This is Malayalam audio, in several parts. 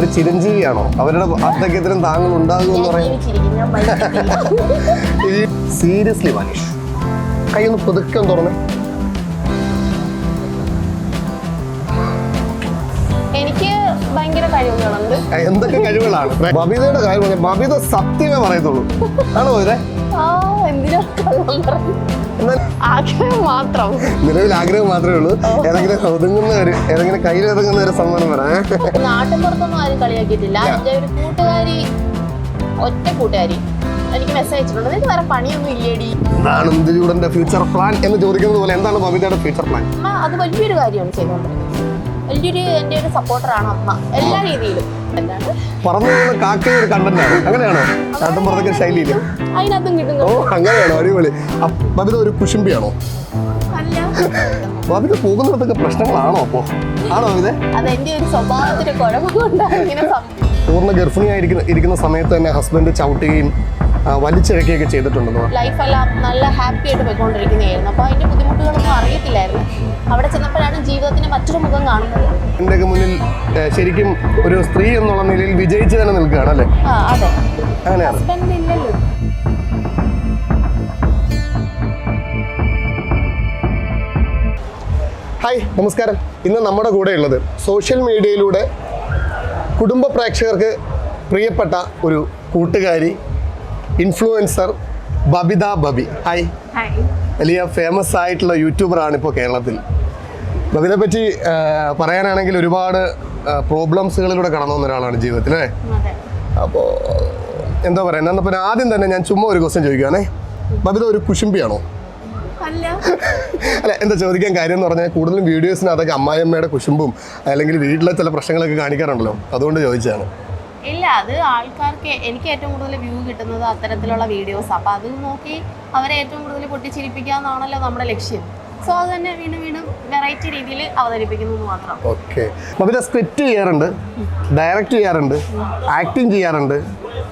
ഒരു ചിരഞ്ജീവിയാണോ? അവരുടെ വാർദ്ധക്യത്തിനും താങ്കൾ ഉണ്ടാകുമെന്ന് പറയാം സീരിയസ്ലി മനീഷ് കൈ ഒന്ന് പുതുക്കം തുറന്ന്. എനിക്ക് ഭയങ്കര കഴിവുകളുണ്ട്. എന്തൊക്കെ കഴിവുകളാണ്? ബബിതയുടെ കാര്യം ബബിത സത്യമേ പറയത്തുള്ളൂ. ആണോ ഇതേ? ആഗ്രഹം മാത്രം. നിലവിൽ ആഗ്രഹം മാത്രമേ ഉള്ളൂ. ഏതെങ്കിലും ഒതുങ്ങുന്ന ഒരു ഏതെങ്കിലും കയ്യിൽ ഒതുങ്ങുന്ന ഒരു സമ്മാനം വരാം നാട്ടിൻ പുറത്തൊന്നും ആരും കളിയാക്കിയിട്ടില്ല. എന്റെ ഒരു കൂട്ടുകാരി ഒറ്റ കൂട്ടുകാരി എനിക്ക് മെസ്സേജ് അയച്ചിട്ടുണ്ട്. നിനക്ക് വേറെ പണിയൊന്നും ഇല്ലേടി? എന്താണ് ഫ്യൂച്ചർ പ്ലാൻ എന്ന് ചോദിക്കുന്നത് പോലെ എന്താണ് ബബിതയുടെ ഫ്യൂച്ചർ പ്ലാൻ അത് വലിയൊരു കാര്യമാണ് ചെയ്തുകൊണ്ടിരിക്കുന്നത് വലിയൊരു എന്റെ ഒരു സപ്പോർട്ടറാണ് അമ്മ എല്ലാ രീതിയിലും. എന്താണ് പറന്നു പോകുന്ന കാക്കയും ഒരു കണ്ടന്റ് ആണ്. അങ്ങനെയാണോ? നാട്ടും പുറത്തൊക്കെ ശൈലിയിൽ അതിനകത്തും ഓ അങ്ങനെയാണോ? അടിപൊളി. അപ്പ- ബബിത ഒരു കുശുംബിയാണോ അല്ല. ബബിത പോകുന്നിടത്തൊക്കെ പ്രശ്നങ്ങളാണോ അപ്പോ? ആണോ അതെന്റെ ഒരു ഇങ്ങനെ. പൂർണ ഗർഭിണിയായിരിക്കുന്ന ഇരിക്കുന്ന സമയത്ത് തന്നെ ഹസ്ബൻഡ് ചവിട്ടുകയും വലിച്ചിഴക്കുകയൊക്കെ ചെയ്തിട്ടുണ്ടെന്ന് ലൈഫ് ലൈഫെല്ലാം നല്ല ഹാപ്പി ആയിട്ട് പോയിക്കൊണ്ടിരിക്കുന്നതായിരുന്നു. അപ്പോൾ അതിന്റെ ബുദ്ധിമുട്ടുകളൊന്നും അറിയത്തില്ലായിരുന്നു. അവിടെ ചെന്നപ്പോഴാണ് ജീവിതത്തിന്റെ മറ്റൊരു മുഖം കാണുന്നത്. എന്റെ മുന്നിൽ ശരിക്കും ഒരു സ്ത്രീ എന്നുള്ള നിലയിൽ വിജയിച്ചു തന്നെ നിൽക്കുകയാണ് അല്ലേ? ആ അതെ. അങ്ങനെയാണ്. ഹസ്ബൻഡ് ഇല്ലല്ലോ. ഹായ് നമസ്കാരം. ഇന്ന് നമ്മുടെ കൂടെ ഉള്ളത് സോഷ്യൽ മീഡിയയിലൂടെ കുടുംബ പ്രേക്ഷകർക്ക് പ്രിയപ്പെട്ട ഒരു കൂട്ടുകാരി influencer Babitha Babi. Hi hi വലിയ ഫേമസ് ആയിട്ടുള്ള യൂട്യൂബറാണ് ഇപ്പോൾ കേരളത്തിൽ. ബബിനെ പറ്റി ആ, പറയാനാണെങ്കിൽ ഒരുപാട് പ്രോബ്ലംസുകളിലൂടെ കടന്നു വന്ന ഒരാളാണ് ജീവിതത്തിൽ അല്ലേ? അപ്പോൾ എന്താ പറയാ എന്നാൽ പിന്നെ ആദ്യം തന്നെ ഞാൻ ചുമ്മാ ഒരു ക്വസ്റ്റ്യൻ ചോദിക്കുകയാണേ ബബിത ഒരു കുശുംബിയാണോ അല്ല. എന്താ ചോദിക്കാൻ കാര്യം എന്ന് പറഞ്ഞാൽ കൂടുതലും വീഡിയോസിന് അതൊക്കെ അമ്മായിയമ്മയുടെ കുശുമ്പും അല്ലെങ്കിൽ വീട്ടിലെ ചില പ്രശ്നങ്ങളൊക്കെ കാണിക്കാറുണ്ടല്ലോ. അതുകൊണ്ട് ചോദിച്ചതാണ്. ഇല്ല അത് ആൾക്കാർക്ക് എനിക്ക് ഏറ്റവും കൂടുതൽ വ്യൂ കിട്ടുന്നത് അത്തരത്തിലുള്ള വീഡിയോസ് അപ്പോൾ അത് നോക്കി അവരെ ഏറ്റവും കൂടുതൽ പൊട്ടിച്ചിരിപ്പിക്കുക എന്നാണല്ലോ നമ്മുടെ ലക്ഷ്യം. സോ അത് തന്നെ വീണ്ടും വീണ്ടും വെറൈറ്റി രീതിയിൽ അവതരിപ്പിക്കുന്നു മാത്രം. ഓക്കെ ബബിത സ്ക്രിപ്റ്റ് ചെയ്യാറുണ്ട് ഡയറക്റ്റ് ചെയ്യാറുണ്ട് ആക്ടിങ് ചെയ്യാറുണ്ട്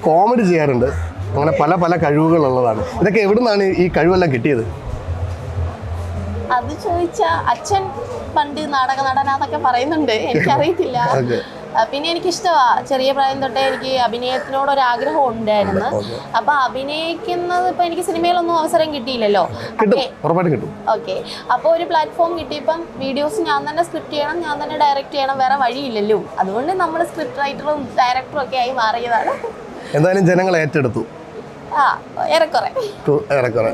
കോമഡി ചെയ്യാറുണ്ട്. അങ്ങനെ പല പല കഴിവുകളുള്ളതാണ് ഇതൊക്കെ എവിടുന്നാണ് ഈ കഴിവെല്ലാം കിട്ടിയത്? അത് ചോദിച്ച അച്ഛൻ പണ്ട് നാടക നടനാന്നൊക്കെ പറയുന്നുണ്ട്. എനിക്കറിയത്തില്ല. പിന്നെ എനിക്കിഷ്ടമാണ് ചെറിയ പ്രായം തൊട്ടേ എനിക്ക് അഭിനയത്തിനോട് ഒരു ആഗ്രഹം ഉണ്ടായിരുന്നു അപ്പൊ അഭിനയിക്കുന്നത് ഇപ്പൊ എനിക്ക് സിനിമയിലൊന്നും അവസരം കിട്ടിയില്ലല്ലോ. കിട്ടും. ഓക്കെ. അപ്പോൾ ഒരു പ്ലാറ്റ്ഫോം കിട്ടിയപ്പം വീഡിയോസ് ഞാൻ തന്നെ സ്ക്രിപ്റ്റ് ചെയ്യണം ഞാൻ തന്നെ ഡയറക്റ്റ് ചെയ്യണം വേറെ വഴിയില്ലല്ലോ. അതുകൊണ്ട് നമ്മൾ സ്ക്രിപ്റ്റ് റൈറ്ററും ഡയറക്ടറും ഒക്കെ ആയി മാറിയതാണ്. എന്തായാലും ജനങ്ങൾ ഏറ്റെടുത്തു. ആ ഏറെക്കുറെ. ഏറെക്കുറെ.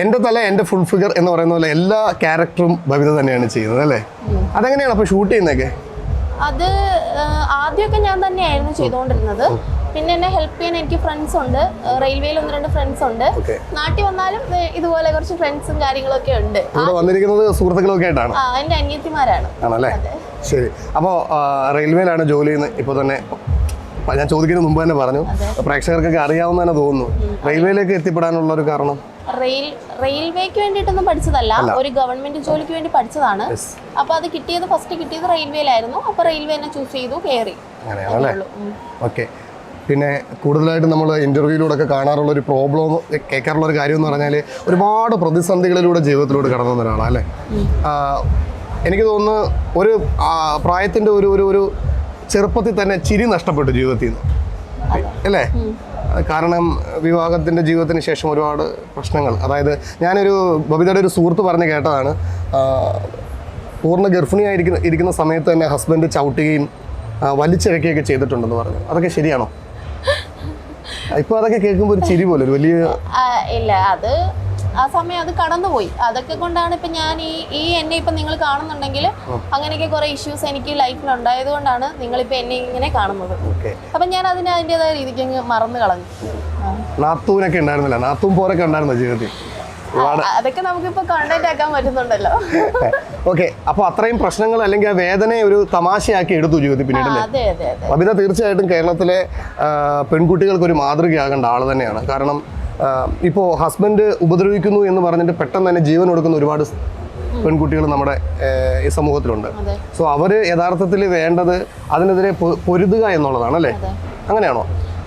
എന്റെ തല എന്റെ ഫുൾ ഫിഗർ എന്ന് പറയുന്ന പോലെ എല്ലാ ക്യാരക്ടറും ബബിത തന്നെയാണ് ചെയ്യുന്നത് അല്ലേ? അതെങ്ങനെയാണ് അപ്പോൾ ഷൂട്ട് ചെയ്യുന്നതൊക്കെ? അത് ആദ്യമൊക്കെ ഞാൻ തന്നെയായിരുന്നു ചെയ്തുകൊണ്ടിരുന്നത് പിന്നെ എന്നെ ഹെൽപ്പ് ചെയ്യാൻ എനിക്ക് ഫ്രണ്ട്സ് ഉണ്ട്. റെയിൽവേയിൽ ഒന്ന് രണ്ട് ഫ്രണ്ട്സ് ഉണ്ട്. നാട്ടിൽ വന്നാലും ഇതുപോലെ കുറച്ച് ഫ്രണ്ട്സും കാര്യങ്ങളൊക്കെ ഉണ്ട്. വന്നിരിക്കുന്നത് സുഹൃത്തുക്കളൊക്കെ ആയിട്ടാണ്. ആ എന്റെ അനിയത്തിമാരാണ്. ആണല്ലേ? ശരി. അപ്പോ റെയിൽവേയിലാണ് ജോലി ചെയ്യുന്നത്. ഇപ്പോൾ തന്നെ ഞാൻ ചോദിക്കുന്ന മുമ്പ് തന്നെ പറഞ്ഞു. പ്രേക്ഷകർക്കൊക്കെ അറിയാവുന്ന തന്നെ തോന്നുന്നു റെയിൽവേയിലേക്ക് എത്തിപ്പെടാനുള്ള ഒരു കാരണം? റെയിൽ റെയിൽവേക്ക് വേണ്ടിയിട്ടൊന്നും പഠിച്ചതല്ല. ഒരു ഗവൺമെന്റ് ജോലിക്ക് വേണ്ടി പഠിച്ചതാണ്. അപ്പൊ അത് കിട്ടിയത് ഫസ്റ്റ് കിട്ടിയത് റെയിൽവേയിലായിരുന്നു. അപ്പൊ റെയിൽവേ തന്നെ ചൂസ് ചെയ്തു കയറി ഓക്കെ പിന്നെ കൂടുതലായിട്ട് നമ്മൾ ഇന്റർവ്യൂയിലൂടെ ഒക്കെ കാണാറുള്ള ഒരു പ്രോബ്ലം കേൾക്കാറുള്ള ഒരു കാര്യം എന്ന് പറഞ്ഞാൽ ഒരുപാട് പ്രതിസന്ധികളിലൂടെ ജീവിതത്തിലൂടെ കടന്നു വന്ന ഒരാളാണ് അല്ലേ? എനിക്ക് തോന്നുന്നു ഒരു പ്രായത്തിന്റെ ഒരു ഒരു ഒരു ചെറുപ്പത്തിൽ തന്നെ ചിരി നഷ്ടപ്പെട്ടു ജീവിതത്തിൽ നിന്ന്. അല്ലേ? കാരണം വിവാഹത്തിന്റെ ജീവിതത്തിന് ശേഷം ഒരുപാട് പ്രശ്നങ്ങൾ. അതായത് ഞാനൊരു ബബിതയുടെ ഒരു സുഹൃത്ത് പറഞ്ഞ് കേട്ടതാണ്. പൂർണ ഗർഭിണിയായിരിക്കുന്ന ഇരിക്കുന്ന സമയത്ത് തന്നെ ഹസ്ബൻഡ് ചവിട്ടുകയും വലിച്ചിഴക്കുകയൊക്കെ ചെയ്തിട്ടുണ്ടെന്ന് പറഞ്ഞു. അതൊക്കെ ശരിയാണോ? ഇപ്പൊ അതൊക്കെ കേൾക്കുമ്പോൾ ഒരു ചിരി പോലെ ഒരു വലിയ ഇല്ല. അത് ആ സമയം അത് കടന്നുപോയി. അതൊക്കെ കൊണ്ടാണ് ഇപ്പൊ ഞാൻ ഈ ഈ എന്നെ ഇപ്പൊ നിങ്ങൾ കാണുന്നുണ്ടെങ്കിൽ അങ്ങനെയൊക്കെ കുറെ ഇഷ്യൂസ് എനിക്ക് ലൈഫിൽ ഉണ്ടായത് കൊണ്ടാണ് നിങ്ങളിപ്പോ എന്നെ ഇങ്ങനെ കാണുന്നത്. അപ്പൊ ഞാൻ അതിനെ അതിന്റെതായ രീതിക്ക് അങ്ങ് മറന്നു കളഞ്ഞു. നാത്തൂനൊക്കെ ഉണ്ടായിരുന്നില്ല. നാത്തൂൻ പോരൊക്കെ ഉണ്ടായിരുന്നോ ജീവിതത്തിൽ? അതൊക്കെ നമുക്കിപ്പോ കോണ്ടാക്ട് ആക്കാൻ പറ്റുന്നുണ്ടല്ലോ. ഓക്കെ. അപ്പോൾ അത്രയും പ്രശ്നങ്ങൾ അല്ലെങ്കിൽ ആ വേദനയെ ഒരു തമാശയാക്കി എടുത്തു ജീവിതത്തിൽ പിന്നീട് ബബിത തീർച്ചയായിട്ടും കേരളത്തിലെ പെൺകുട്ടികൾക്ക് ഒരു മാതൃകയാകേണ്ട ആൾ തന്നെയാണ്. കാരണം ഇപ്പോൾ ഹസ്ബൻഡ് ഉപദ്രവിക്കുന്നു എന്ന് പറഞ്ഞിട്ട് പെട്ടെന്ന് തന്നെ ജീവൻ കൊടുക്കുന്ന ഒരുപാട് പെൺകുട്ടികൾ നമ്മുടെ ഈ സമൂഹത്തിലുണ്ട്. സോ അവർ യഥാർത്ഥത്തിൽ വേണ്ടത് അതിനെതിരെ പൊരുതുക എന്നുള്ളതാണ് അല്ലേ? അങ്ങനെയാണോ?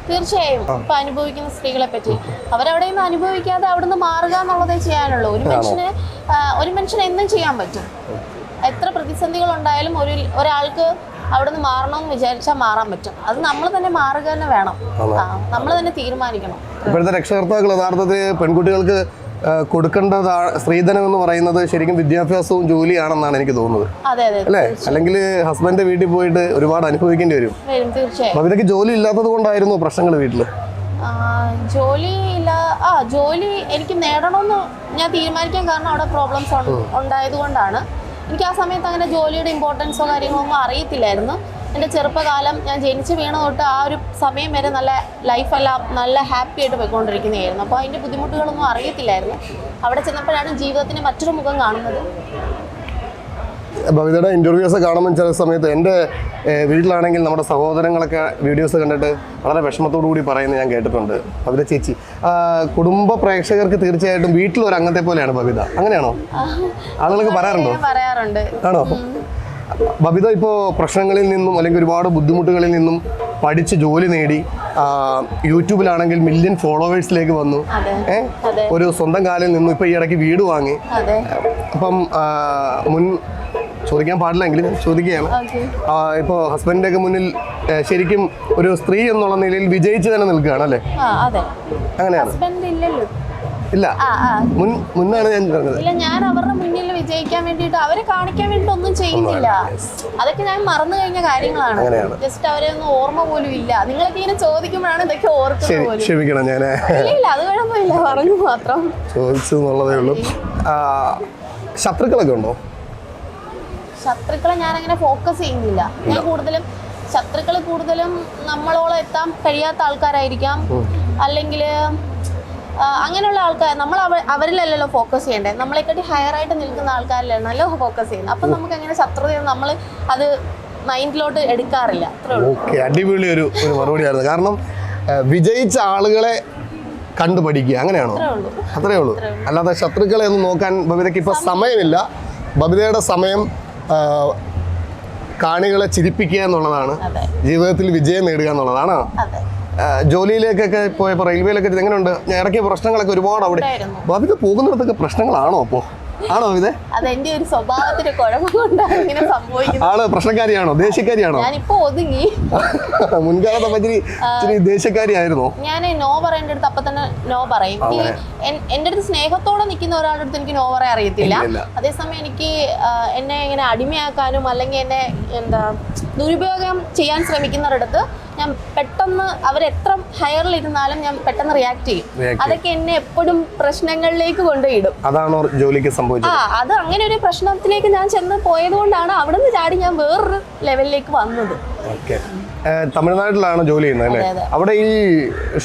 തീർച്ചയായും. ഇപ്പൊ അനുഭവിക്കുന്ന സ്ത്രീകളെ പറ്റി. അവരവിടെ നിന്ന് അനുഭവിക്കാതെ അവിടെ നിന്ന് മാറുക എന്നുള്ളതേ ചെയ്യാനുള്ളൂ. ഒരു മനുഷ്യന് ഒരു മനുഷ്യന് എന്തും ചെയ്യാൻ പറ്റും. എത്ര പ്രതിസന്ധികൾ ഉണ്ടായാലും ഒരു ഒരാൾക്ക് അവിടെ നിന്ന് മാറണമെന്ന് വിചാരിച്ചാൽ മാറാൻ പറ്റും. അത് നമ്മൾ തന്നെ മാറുക തന്നെ വേണം. നമ്മൾ തന്നെ തീരുമാനിക്കണം. ഇപ്പോഴത്തെ രക്ഷകർത്താക്കൾ യഥാർത്ഥത്തിൽ പെൺകുട്ടികൾക്ക് കൊടുക്കേണ്ടതാണ് സ്ത്രീധനം എന്ന് പറയുന്നത് ശരിക്കും വിദ്യാഭ്യാസവും ജോലിയാണെന്നാണ് എനിക്ക് തോന്നുന്നത്. അല്ലേ? അല്ലെങ്കിൽ ഹസ്ബൻഡ് വീട്ടിൽ പോയിട്ട് ഒരുപാട് അനുഭവിക്കേണ്ടി വരും. അപ്പൊ ജോലി ഇല്ലാത്തത് കൊണ്ടായിരുന്നു പ്രശ്നങ്ങൾ വീട്ടിൽ ജോലി ഇല്ല ആ ജോലി എനിക്ക് നേടണമെന്ന് ഞാൻ തീരുമാനിക്കാൻ കാരണം അവിടെ പ്രോബ്ലംസ് ഉണ്ടായത് കൊണ്ടാണ്. എനിക്ക് ആ സമയത്ത് അങ്ങനെ ജോലിയുടെ ഇമ്പോർട്ടൻസോ കാര്യങ്ങളോ ഒന്നും അറിയത്തില്ലായിരുന്നു. എന്റെ ചെറുപ്പകാലം ഞാൻ ജനിച്ച് വീണ തൊട്ട് ആ ഒരു സമയം വരെ നല്ല ലൈഫെല്ലാം നല്ല ഹാപ്പി ആയിട്ട് പോയിക്കൊണ്ടിരിക്കുന്നതായിരുന്നു. അപ്പോൾ അതിന്റെ ബുദ്ധിമുട്ടുകളൊന്നും അറിയത്തില്ലായിരുന്നു. അവിടെ ചെന്നപ്പോഴാണ് ജീവിതത്തിന്റെ മറ്റൊരു മുഖം കാണുന്നത്. ഭവിതയുടെ ഇന്റർവ്യൂസ് കാണുമ്പോൾ ചില സമയത്ത് എന്റെ വീട്ടിലാണെങ്കിൽ നമ്മുടെ സഹോദരങ്ങളൊക്കെ വീഡിയോസ് കണ്ടിട്ട് വളരെ വിഷമത്തോടു കൂടി പറയുന്നത് ഞാൻ കേട്ടിട്ടുണ്ട്. ഭവിത ചേച്ചി കുടുംബ പ്രേക്ഷകർക്ക് തീർച്ചയായിട്ടും വീട്ടിൽ ഒരു അംഗത്തെ പോലെയാണ് ഭവിത. അങ്ങനെയാണോ? ആളുകൾക്ക് പറയാറുണ്ടോ? പറയാറുണ്ട്. ആണോ? ബബിത ഇപ്പോൾ പ്രശ്നങ്ങളിൽ നിന്നും അല്ലെങ്കിൽ ഒരുപാട് ബുദ്ധിമുട്ടുകളിൽ നിന്നും പഠിച്ച് ജോലി നേടി യൂട്യൂബിലാണെങ്കിൽ മില്യൺ ഫോളോവേഴ്സിലേക്ക് വന്നു. ഒരു സ്വന്തം കാലിൽ നിന്നും ഇപ്പോൾ ഈ ഇടയ്ക്ക് വീട് വാങ്ങി. അപ്പം മുൻ ചോദിക്കാൻ പാടില്ലെങ്കിലും എങ്കിലും ചോദിക്കുകയാണ്. ഇപ്പൊ ഹസ്ബൻഡിന്റെ ഇപ്പോൾ ഹസ്ബൻഡിന്റെ ഒക്കെ മുന്നിൽ ശരിക്കും ഒരു സ്ത്രീ എന്നുള്ള നിലയിൽ വിജയിച്ച് തന്നെ നിൽക്കുകയാണ് അല്ലേ? അങ്ങനെയാണ്. ഇല്ല. മുൻ മുന്നാണ് ഞാൻ പറഞ്ഞത്. ഇല്ല ഞാൻ അവരുടെ മുന്നിൽ വിജയിക്കാൻ വേണ്ടിയിട്ട് അവരെ കാണിക്കാൻ വേണ്ടി ഒന്നും ചെയ്യുന്നില്ല. അതൊക്കെ ഞാൻ മറന്നു കഴിഞ്ഞ കാര്യങ്ങളാണ്. അങ്ങനെയാണ്. ജസ്റ്റ് അവരെ ഒന്നും ഓർമ്മ പോലും ഇല്ല. നിങ്ങളൊക്കെ ഇങ്ങനെ ചോദിക്കുമ്പോഴാണ് ഇതൊക്കെ ഓർക്കുന്നത് ക്ഷമിക്കണം ഞാൻ ഇല്ല അത് കുഴപ്പമില്ല. പറഞ്ഞു മാത്രം. ചോദിച്ചു എന്നുള്ളതേ ഉള്ളൂ ശത്രുക്കളൊക്കെ ഉണ്ടോ? ശത്രുക്കളെ ഞാൻ അങ്ങനെ ഫോക്കസ് ചെയ്യുന്നില്ല. ഞാൻ കൂടുതലും ശത്രുക്കൾ കൂടുതലും നമ്മളോളം എത്താൻ കഴിയാത്ത ആൾക്കാരായിരിക്കാം. അല്ലെങ്കിൽ അങ്ങനെയുള്ള ആൾക്കാർ നമ്മൾ അവ- അവരിലല്ലല്ലോ ഫോക്കസ് ചെയ്യേണ്ടത്. നമ്മളെക്കാട്ടി ഹയർ ആയിട്ട് നിൽക്കുന്ന ആൾക്കാരിലാണല്ലോ ഫോക്കസ് ചെയ്യുന്നത്. അപ്പം നമുക്ക് അങ്ങനെ ശത്രുത നമ്മൾ അത് മൈൻഡിലോട്ട് എടുക്കാറില്ല. ഓക്കെ അടിപൊളി ഒരു ഒരു മറുപടിയായിരുന്നു കാരണം ആ, വിജയിച്ച ആളുകളെ കണ്ടു പഠിക്കുക അങ്ങനെയാണോ? അത്രേ ഉള്ളൂ. അല്ലാതെ ശത്രുക്കളെ ഒന്നും നോക്കാൻ ബബിതയ്ക്ക് ഇപ്പൊ സമയമില്ല. ബബിതയുടെ സമയം കാണികളെ ചിരിപ്പിക്കുക എന്നുള്ളതാണ്. ജീവിതത്തിൽ വിജയം നേടുക എന്നുള്ളതാണ്. ജോലിയിലേക്കൊക്കെ പോയപ്പോൾ റെയിൽവേയിലൊക്കെ എങ്ങനെയുണ്ട് ഞാൻ ഇറക്കിയ പ്രശ്നങ്ങളൊക്കെ ഒരുപാട് അവിടെ അപ്പോൾ പോകുന്നിടത്തൊക്കെ പ്രശ്നങ്ങളാണോ അപ്പോ? ആണോ ഇത്? അതെന്റെ ഒരു സ്വഭാവത്തിന്റെ കുഴപ്പം കൊണ്ടാണ് ഇങ്ങനെ സംഭവിക്കുന്നത് ആൾ പ്രശ്നക്കാരിയാണോ? ദേഷ്യക്കാരിയാണോ? ഞാനിപ്പോ ഒതുങ്ങി. മുൻകാലത്തെ പറ്റി ഇച്ചിരി ദേഷ്യക്കാരിയായിരുന്നോ? ഞാൻ നോ പറയേണ്ട അടുത്ത് അപ്പൊ തന്നെ നോ പറയും. എന്റെ അടുത്ത് സ്നേഹത്തോടെ നിൽക്കുന്ന ഒരാളുടെ അടുത്ത് എനിക്ക് നോ പറയാൻ അറിയത്തില്ല. അതേസമയം എനിക്ക് എന്നെ ഇങ്ങനെ അടിമയാക്കാനും അല്ലെങ്കിൽ എന്നെ എന്താ ദുരുപയോഗം ചെയ്യാൻ ശ്രമിക്കുന്നവരടുത്ത് ഞാൻ പെട്ടെന്ന് അവരെത്ര ഹയറിൽ ഇരുന്നാലും ഞാൻ പെട്ടെന്ന് റിയാക്ട് ചെയ്യും. അതൊക്കെ എന്നെ എപ്പോഴും പ്രശ്നങ്ങളിലേക്ക് കൊണ്ടുപോയിടും. അതാണോ ജോലിക്ക് സംഭവിച്ചത്. ആ അത് അങ്ങനെ ഒരു പ്രശ്നത്തിലേക്ക് ഞാൻ ചെന്ന് പോയത് കൊണ്ടാണ് അവിടെ നിന്ന് ചാടി ഞാൻ വേറൊരു ലെവലിലേക്ക് വന്നത്. തമിഴ്നാട്ടിലാണ് ജോലി ചെയ്യുന്നത് അല്ലേ. അവിടെ ഈ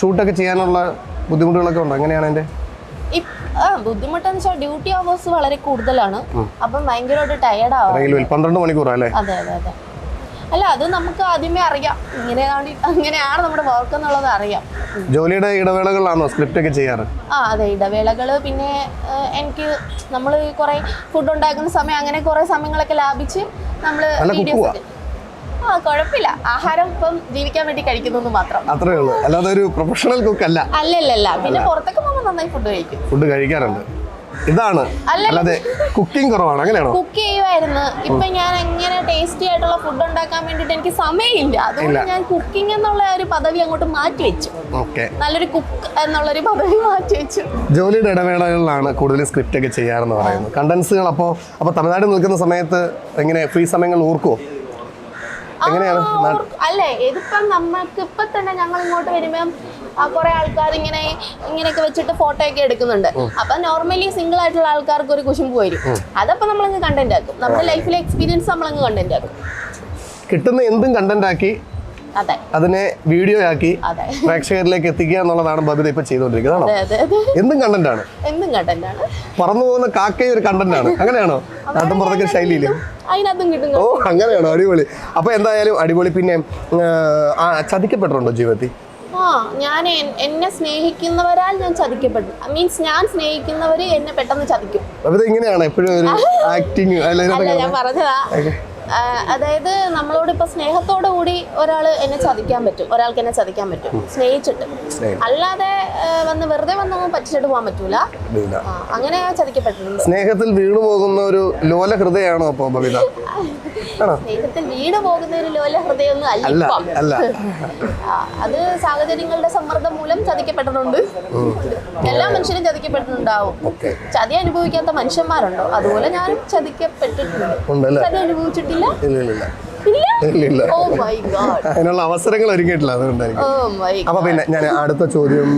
ഷൂട്ടൊക്കെ ചെയ്യാനുള്ള ബുദ്ധിമുട്ടുകളൊക്കെ ഉണ്ടോ? എങ്ങനെയാണ് എന്റെ ആ ബുദ്ധിമുട്ടെന്ന് വെച്ചാൽ ഡ്യൂട്ടി അവേഴ്സ് വളരെ കൂടുതലാണ്. അപ്പം ഭയങ്കരമായിട്ട് ടയർഡ് ആവും പന്ത്രണ്ട് മണിക്കൂർ അല്ലേ? അതെ അതെ അതെ. അല്ല അത് നമുക്ക് ആദ്യമേ അറിയാം. ഇങ്ങനെ അങ്ങനെയാണ് നമ്മുടെ വർക്ക് എന്നുള്ളത് അറിയാം. ജോലിയുടെ ഇടവേളകളാണോ സ്ക്രിപ്റ്റ് ഒക്കെ ചെയ്യാറ്? ആ അതെ ഇടവേളകൾ പിന്നെ എനിക്ക് നമ്മൾ കുറേ ഫുഡ് ഉണ്ടാക്കുന്ന സമയം അങ്ങനെ കുറേ സമയങ്ങളൊക്കെ ലാഭിച്ച് നമ്മൾ വീഡിയോസ്. ആ കുഴപ്പമില്ല ആഹാരം ഇപ്പം ജീവിക്കാൻ വേണ്ടി കഴിക്കുന്നു മാത്രം. അത്രേ ഉള്ളൂ. അല്ലാതെ ഒരു പ്രൊഫഷണൽ കുക്ക് അല്ല. അല്ലല്ല പിന്നെ പുറത്തൊക്കെ പോകുമ്പോൾ നന്നായി ഫുഡ് കഴിക്കും. ഫുഡ് കഴിക്കാറുണ്ട്. ഇതാണ്. അല്ല. അല്ലാതെ കുക്കിംഗ് കുറവാണ്. അങ്ങനെയാണോ? കുക്ക് ചെയ്യുമായിരുന്നു ഇപ്പൊ ഞാൻ എങ്ങനെ ടേസ്റ്റി ആയിട്ടുള്ള ഫുഡ് ഉണ്ടാക്കാൻ വേണ്ടിട്ട് എനിക്ക് സമയമില്ല. അതുകൊണ്ട് ഞാൻ കുക്കിംഗ് എന്നുള്ള ഒരു പദവി അങ്ങോട്ട് മാറ്റി വെച്ചു. ഓക്കെ. നല്ലൊരു കുക്ക് എന്നുള്ള ഒരു പദവി മാറ്റി വെച്ചു. ജോലിയുടെ ഇടവേളകളിലാണ് കൂടുതൽ സ്ക്രിപ്റ്റ് ഒക്കെ ചെയ്യാറെന്ന് പറയുന്നത്. കണ്ടൻസുകൾ അപ്പോൾ അപ്പോൾ തമിഴ്നാട് നിൽക്കുന്ന സമയത്ത് എങ്ങനെ ഫ്രീ സമയങ്ങൾ ഓർക്കുമോ എങ്ങനെയാണ് അല്ലേ ഇതിപ്പം നമുക്ക് ഇപ്പൊ തന്നെ ഞങ്ങൾ ഇങ്ങോട്ട് വരുമ്പം കുറെ ആൾക്കാർ ഇങ്ങനെ ഇങ്ങനെയൊക്കെ വെച്ചിട്ട് ഫോട്ടോ ഒക്കെ എടുക്കുന്നുണ്ട്. അപ്പൊ നോർമലി സിംഗിൾ ആയിട്ടുള്ള ആൾക്കാർക്ക് ഒരു കുശുമ്പ് വരും. അതപ്പോ നമ്മളങ്ങ് കണ്ടന്റ് ആക്കും. നമ്മുടെ ലൈഫിലെ എക്സ്പീരിയൻസ് നമ്മളങ്ങ് കണ്ടന്റ് ആക്കും. കിട്ടുന്ന എന്തും കണ്ടന്റ് ആക്കി അതെ. അതിനെ വീഡിയോ ആക്കി പ്രേക്ഷകരിലേക്ക് എത്തിക്കുക എന്നുള്ളതാണ് ബബിത ഇപ്പൊ ചെയ്തോണ്ടിരിക്കുന്നത് എന്തും കണ്ടന്റ് ആണ്. എന്തും കണ്ടന്റ് ആണ്. പറന്നു പോകുന്ന കാക്കയും ഒരു കണ്ടന്റ് ആണ്. അങ്ങനെയാണോ? നാട്ടും പുറത്തൊക്കെ ശൈലിയിൽ. ഓ അങ്ങനെയാണോ? അടിപൊളി. അപ്പൊ എന്തായാലും അടിപൊളി. പിന്നെ ചതിക്കപ്പെട്ടിട്ടുണ്ടോ ജീവിതത്തിൽ? ആ ഞാൻ എന്നെ സ്നേഹിക്കുന്നവരാൽ ഞാൻ ചതിക്കപ്പെട്ടു മീൻസ് ഞാൻ സ്നേഹിക്കുന്നവര് എന്നെ പെട്ടെന്ന് ചതിക്കും. ഇങ്ങനെയാണ് എപ്പോഴും ഒരു ആക്ടിങ് അല്ല? ഞാൻ പറഞ്ഞതാ? അതായത് നമ്മളോട് ഇപ്പൊ സ്നേഹത്തോടു കൂടി ഒരാൾ എന്നെ ചതിക്കാൻ പറ്റും. ഒരാൾക്ക് എന്നെ ചതിക്കാൻ പറ്റും. സ്നേഹിച്ചിട്ട്. അല്ലാതെ വന്ന് വെറുതെ വന്നൊന്നും പറ്റിച്ചിട്ട് പോകാൻ പറ്റൂല. അങ്ങനെ ചതിക്കപ്പെട്ടിട്ടുണ്ട്. സ്നേഹത്തിൽ വീണു പോകുന്ന ഒരു ലോല ഹൃദയമാണോ അപ്പൊ ബബിത? സ്നേഹത്തിൽ വീണു പോകുന്ന ഒരു ലോല ഹൃദയമൊന്നും അല്ല അല്ല അത് സാഹചര്യങ്ങളുടെ സമ്മർദ്ദം മൂലം ചതിക്കപ്പെട്ടിട്ടുണ്ട്. എല്ലാ മനുഷ്യരും ചതിക്കപ്പെട്ടിട്ടുണ്ടാവും. ചതി അനുഭവിക്കാത്ത മനുഷ്യന്മാരുണ്ടോ? അതുപോലെ ഞാനും ചതിക്കപ്പെട്ടിട്ടുണ്ട്. ചതി അനുഭവിച്ചിട്ടില്ല. ഇല്ല? ഗോഡ് അതിനുള്ള അവസരങ്ങൾ ഒരുക്കിയിട്ടില്ല അതുകൊണ്ടായിരിക്കും. മൈ അപ്പൊ പിന്നെ ഞാൻ അടുത്ത ചോദ്യം.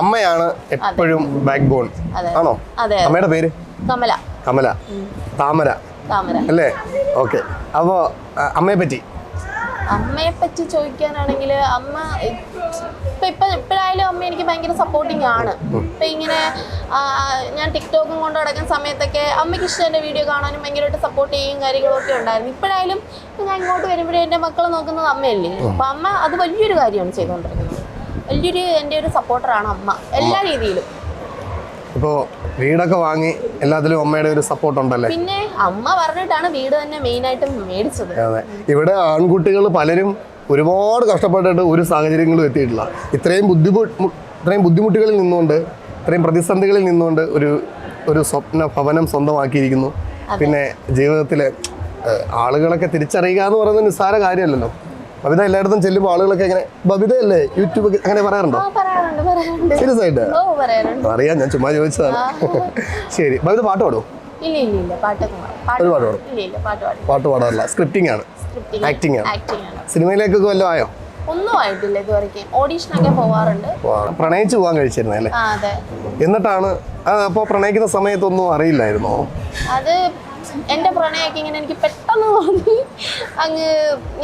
അമ്മയാണ് എപ്പോഴും ബാക്ക് ബോൺ ആണോ? അമ്മയുടെ പേര്? കമല. കമല. താമര. താമര. അല്ലേ? ഓക്കെ. അപ്പോ അമ്മയെ പറ്റി അമ്മയെ പറ്റി ചോദിക്കാനാണെങ്കിൽ അമ്മ ഇപ്പൊ ഇപ്പൊ ഇപ്പോഴായാലും അമ്മ എനിക്ക് ഭയങ്കര സപ്പോർട്ടിങ് ആണ്. ഇപ്പൊ ഇങ്ങനെ ഞാൻ ടിക്ടോക്കും കൊണ്ട് നടക്കുന്ന സമയത്തൊക്കെ അമ്മയ്ക്ക് ഇഷ്ടം എന്റെ വീഡിയോ കാണാനും ഭയങ്കരമായിട്ട് സപ്പോർട്ട് ചെയ്യും കാര്യങ്ങളൊക്കെ ഉണ്ടായിരുന്നു. ഇപ്പോഴായാലും ഇപ്പൊ ഞാൻ ഇങ്ങോട്ട് വരുമ്പോഴേ എന്റെ മക്കളെ നോക്കുന്നത് അമ്മയല്ലേ? അപ്പൊ അമ്മ അത് വലിയൊരു കാര്യമാണ് ചെയ്തുകൊണ്ടിരിക്കുന്നത്. വലിയൊരു എന്റെ ഒരു സപ്പോർട്ടറാണ് അമ്മ. എല്ലാ രീതിയിലും. ഇപ്പോൾ വീടൊക്കെ വാങ്ങി എല്ലാത്തിലും അമ്മയുടെ ഒരു സപ്പോർട്ട് ഉണ്ടല്ലേ? പിന്നെ അമ്മ പറഞ്ഞിട്ടാണ് വീട് തന്നെ മെയിൻ ആയിട്ട് മേടിച്ചത്. അതെ. ഇവിടെ ആൺകുട്ടികൾ പലരും ഒരുപാട് കഷ്ടപ്പെട്ടിട്ട് ഒരു സാഹചര്യങ്ങളും എത്തിയിട്ടില്ല. ഇത്രയും ബുദ്ധിമുട്ട് ഇത്രയും ബുദ്ധിമുട്ടുകളിൽ നിന്നുകൊണ്ട് ഇത്രയും പ്രതിസന്ധികളിൽ നിന്നുകൊണ്ട് ഒരു ഒരു സ്വപ്ന ഭവനം സ്വന്തമാക്കിയിരിക്കുന്നു. പിന്നെ ജീവിതത്തിലെ ആളുകളൊക്കെ തിരിച്ചറിയുക എന്ന് പറയുന്നത് നിസ്സാര കാര്യമല്ലല്ലോ. ബബിത എല്ലായിടത്തും ചെല്ലുമ്പോൾ ആളുകളൊക്കെ ഇങ്ങനെ ബബിതയല്ലേ യൂട്യൂബ് അങ്ങനെ പറയാറുണ്ടോ? സീരിയസ് ആയിട്ട്? അറിയാം ഞാൻ ചുമ്മാ ചോദിച്ചതാണ്. ശരി ബബിത പാട്ട് പാടുമോ. പാട്ട് പാടാറില്ല. സ്ക്രിപ്റ്റിംഗ് ആണ്. ആക്ടിംഗ് ആണ്. സിനിമയിലേക്ക് ആണ്. സിനിമയിലേക്കൊക്കെ വല്ലതും ആയോ? ഒന്നും ആയിട്ടില്ല ഇതുവരെയ്ക്കും ഓഡീഷനൊക്കെ പോവാറുണ്ട്. പ്രണയിച്ച് പോകാൻ കഴിച്ചിരുന്നേ അല്ലേ? എന്നിട്ടാണ് അപ്പോൾ പ്രണയിക്കുന്ന സമയത്തൊന്നും അറിയില്ലായിരുന്നോ? അത് എന്റെ പ്രണയമൊക്കെ ഇങ്ങനെ എനിക്ക് പെട്ടെന്ന് തോന്നി. അങ്ങ്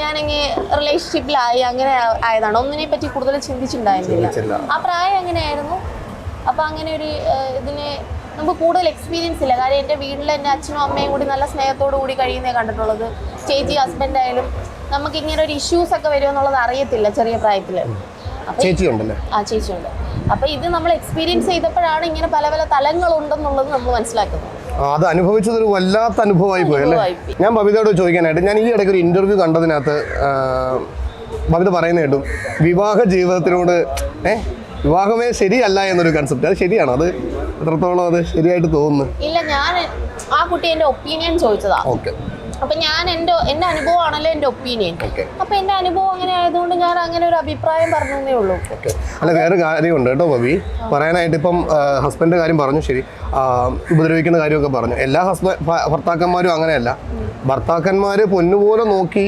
ഞാനങ്ങ് റിലേഷൻഷിപ്പിലായി അങ്ങനെ ആയതാണ്. ഒന്നിനെ പറ്റി കൂടുതൽ ചിന്തിച്ചിട്ടുണ്ടായിരുന്നില്ല. ആ പ്രായം അങ്ങനെയായിരുന്നു അപ്പം അങ്ങനെ ഒരു ഇതിനെ നമുക്ക് കൂടുതൽ എക്സ്പീരിയൻസ് ഇല്ല. കാര്യം എന്റെ വീട്ടിൽ എന്റെ അച്ഛനും അമ്മയും കൂടി നല്ല സ്നേഹത്തോടു കൂടി കഴിയുന്നേ കണ്ടിട്ടുള്ളത്. ചേച്ചി ഹസ്ബൻഡ് ആയാലും നമുക്ക് ഇങ്ങനെ ഒരു ഇഷ്യൂസ് ഒക്കെ വരുമെന്നുള്ളത് അറിയത്തില്ല ചെറിയ പ്രായത്തിൽ ആ ചേച്ചിയുണ്ട് അപ്പൊ ഇത് നമ്മൾ എക്സ്പീരിയൻസ് ചെയ്തപ്പോഴാണ് ഇങ്ങനെ പല പല തലങ്ങളുണ്ടെന്നുള്ളത് നമ്മൾ മനസ്സിലാക്കുന്നത്. അത് അനുഭവിച്ചത് ഒരു വല്ലാത്ത അനുഭവമായി പോയി അല്ലേ? ഞാൻ ബബിതയോട് ചോദിക്കാനായിട്ട് ഞാൻ ഈ ഇടയ്ക്ക് ഒരു ഇന്റർവ്യൂ കണ്ടതിനകത്ത് ബബിത പറയുന്ന കേട്ടു വിവാഹ ജീവിതത്തിനോട് ഏഹ് വിവാഹമേ ശരിയല്ല എന്നൊരു കൺസെപ്റ്റ് അത് ശരിയാണ്? അത് എത്രത്തോളം അത് ശരിയായിട്ട് തോന്നുന്നു? ഇല്ല ഞാൻ ആ കുട്ടി എന്റെ ഒപ്പീനിയൻ ചോദിച്ചതാ. ഓക്കെ അപ്പൊ ഞാൻ എന്റെ എന്റെ അനുഭവമാണല്ലോ എന്റെ ഒപ്പീനിയൻ. അപ്പൊ എന്റെ അനുഭവം അങ്ങനെ ആയതുകൊണ്ട് ഞാൻ അങ്ങനെ ഒരു അഭിപ്രായം പറഞ്ഞേ ഉള്ളൂ. അല്ല വേറെ കാര്യമുണ്ട് കേട്ടോ ബബി. പറയാനായിട്ട് ഇപ്പം ഹസ്ബൻഡ് കാര്യം പറഞ്ഞു ശരി. ഉപദ്രവിക്കുന്ന കാര്യമൊക്കെ പറഞ്ഞു. എല്ലാ ഹസ്ബൻഡ് ഭർത്താക്കന്മാരും അങ്ങനെയല്ല. ഭർത്താക്കന്മാർ പൊന്നുപോലെ നോക്കി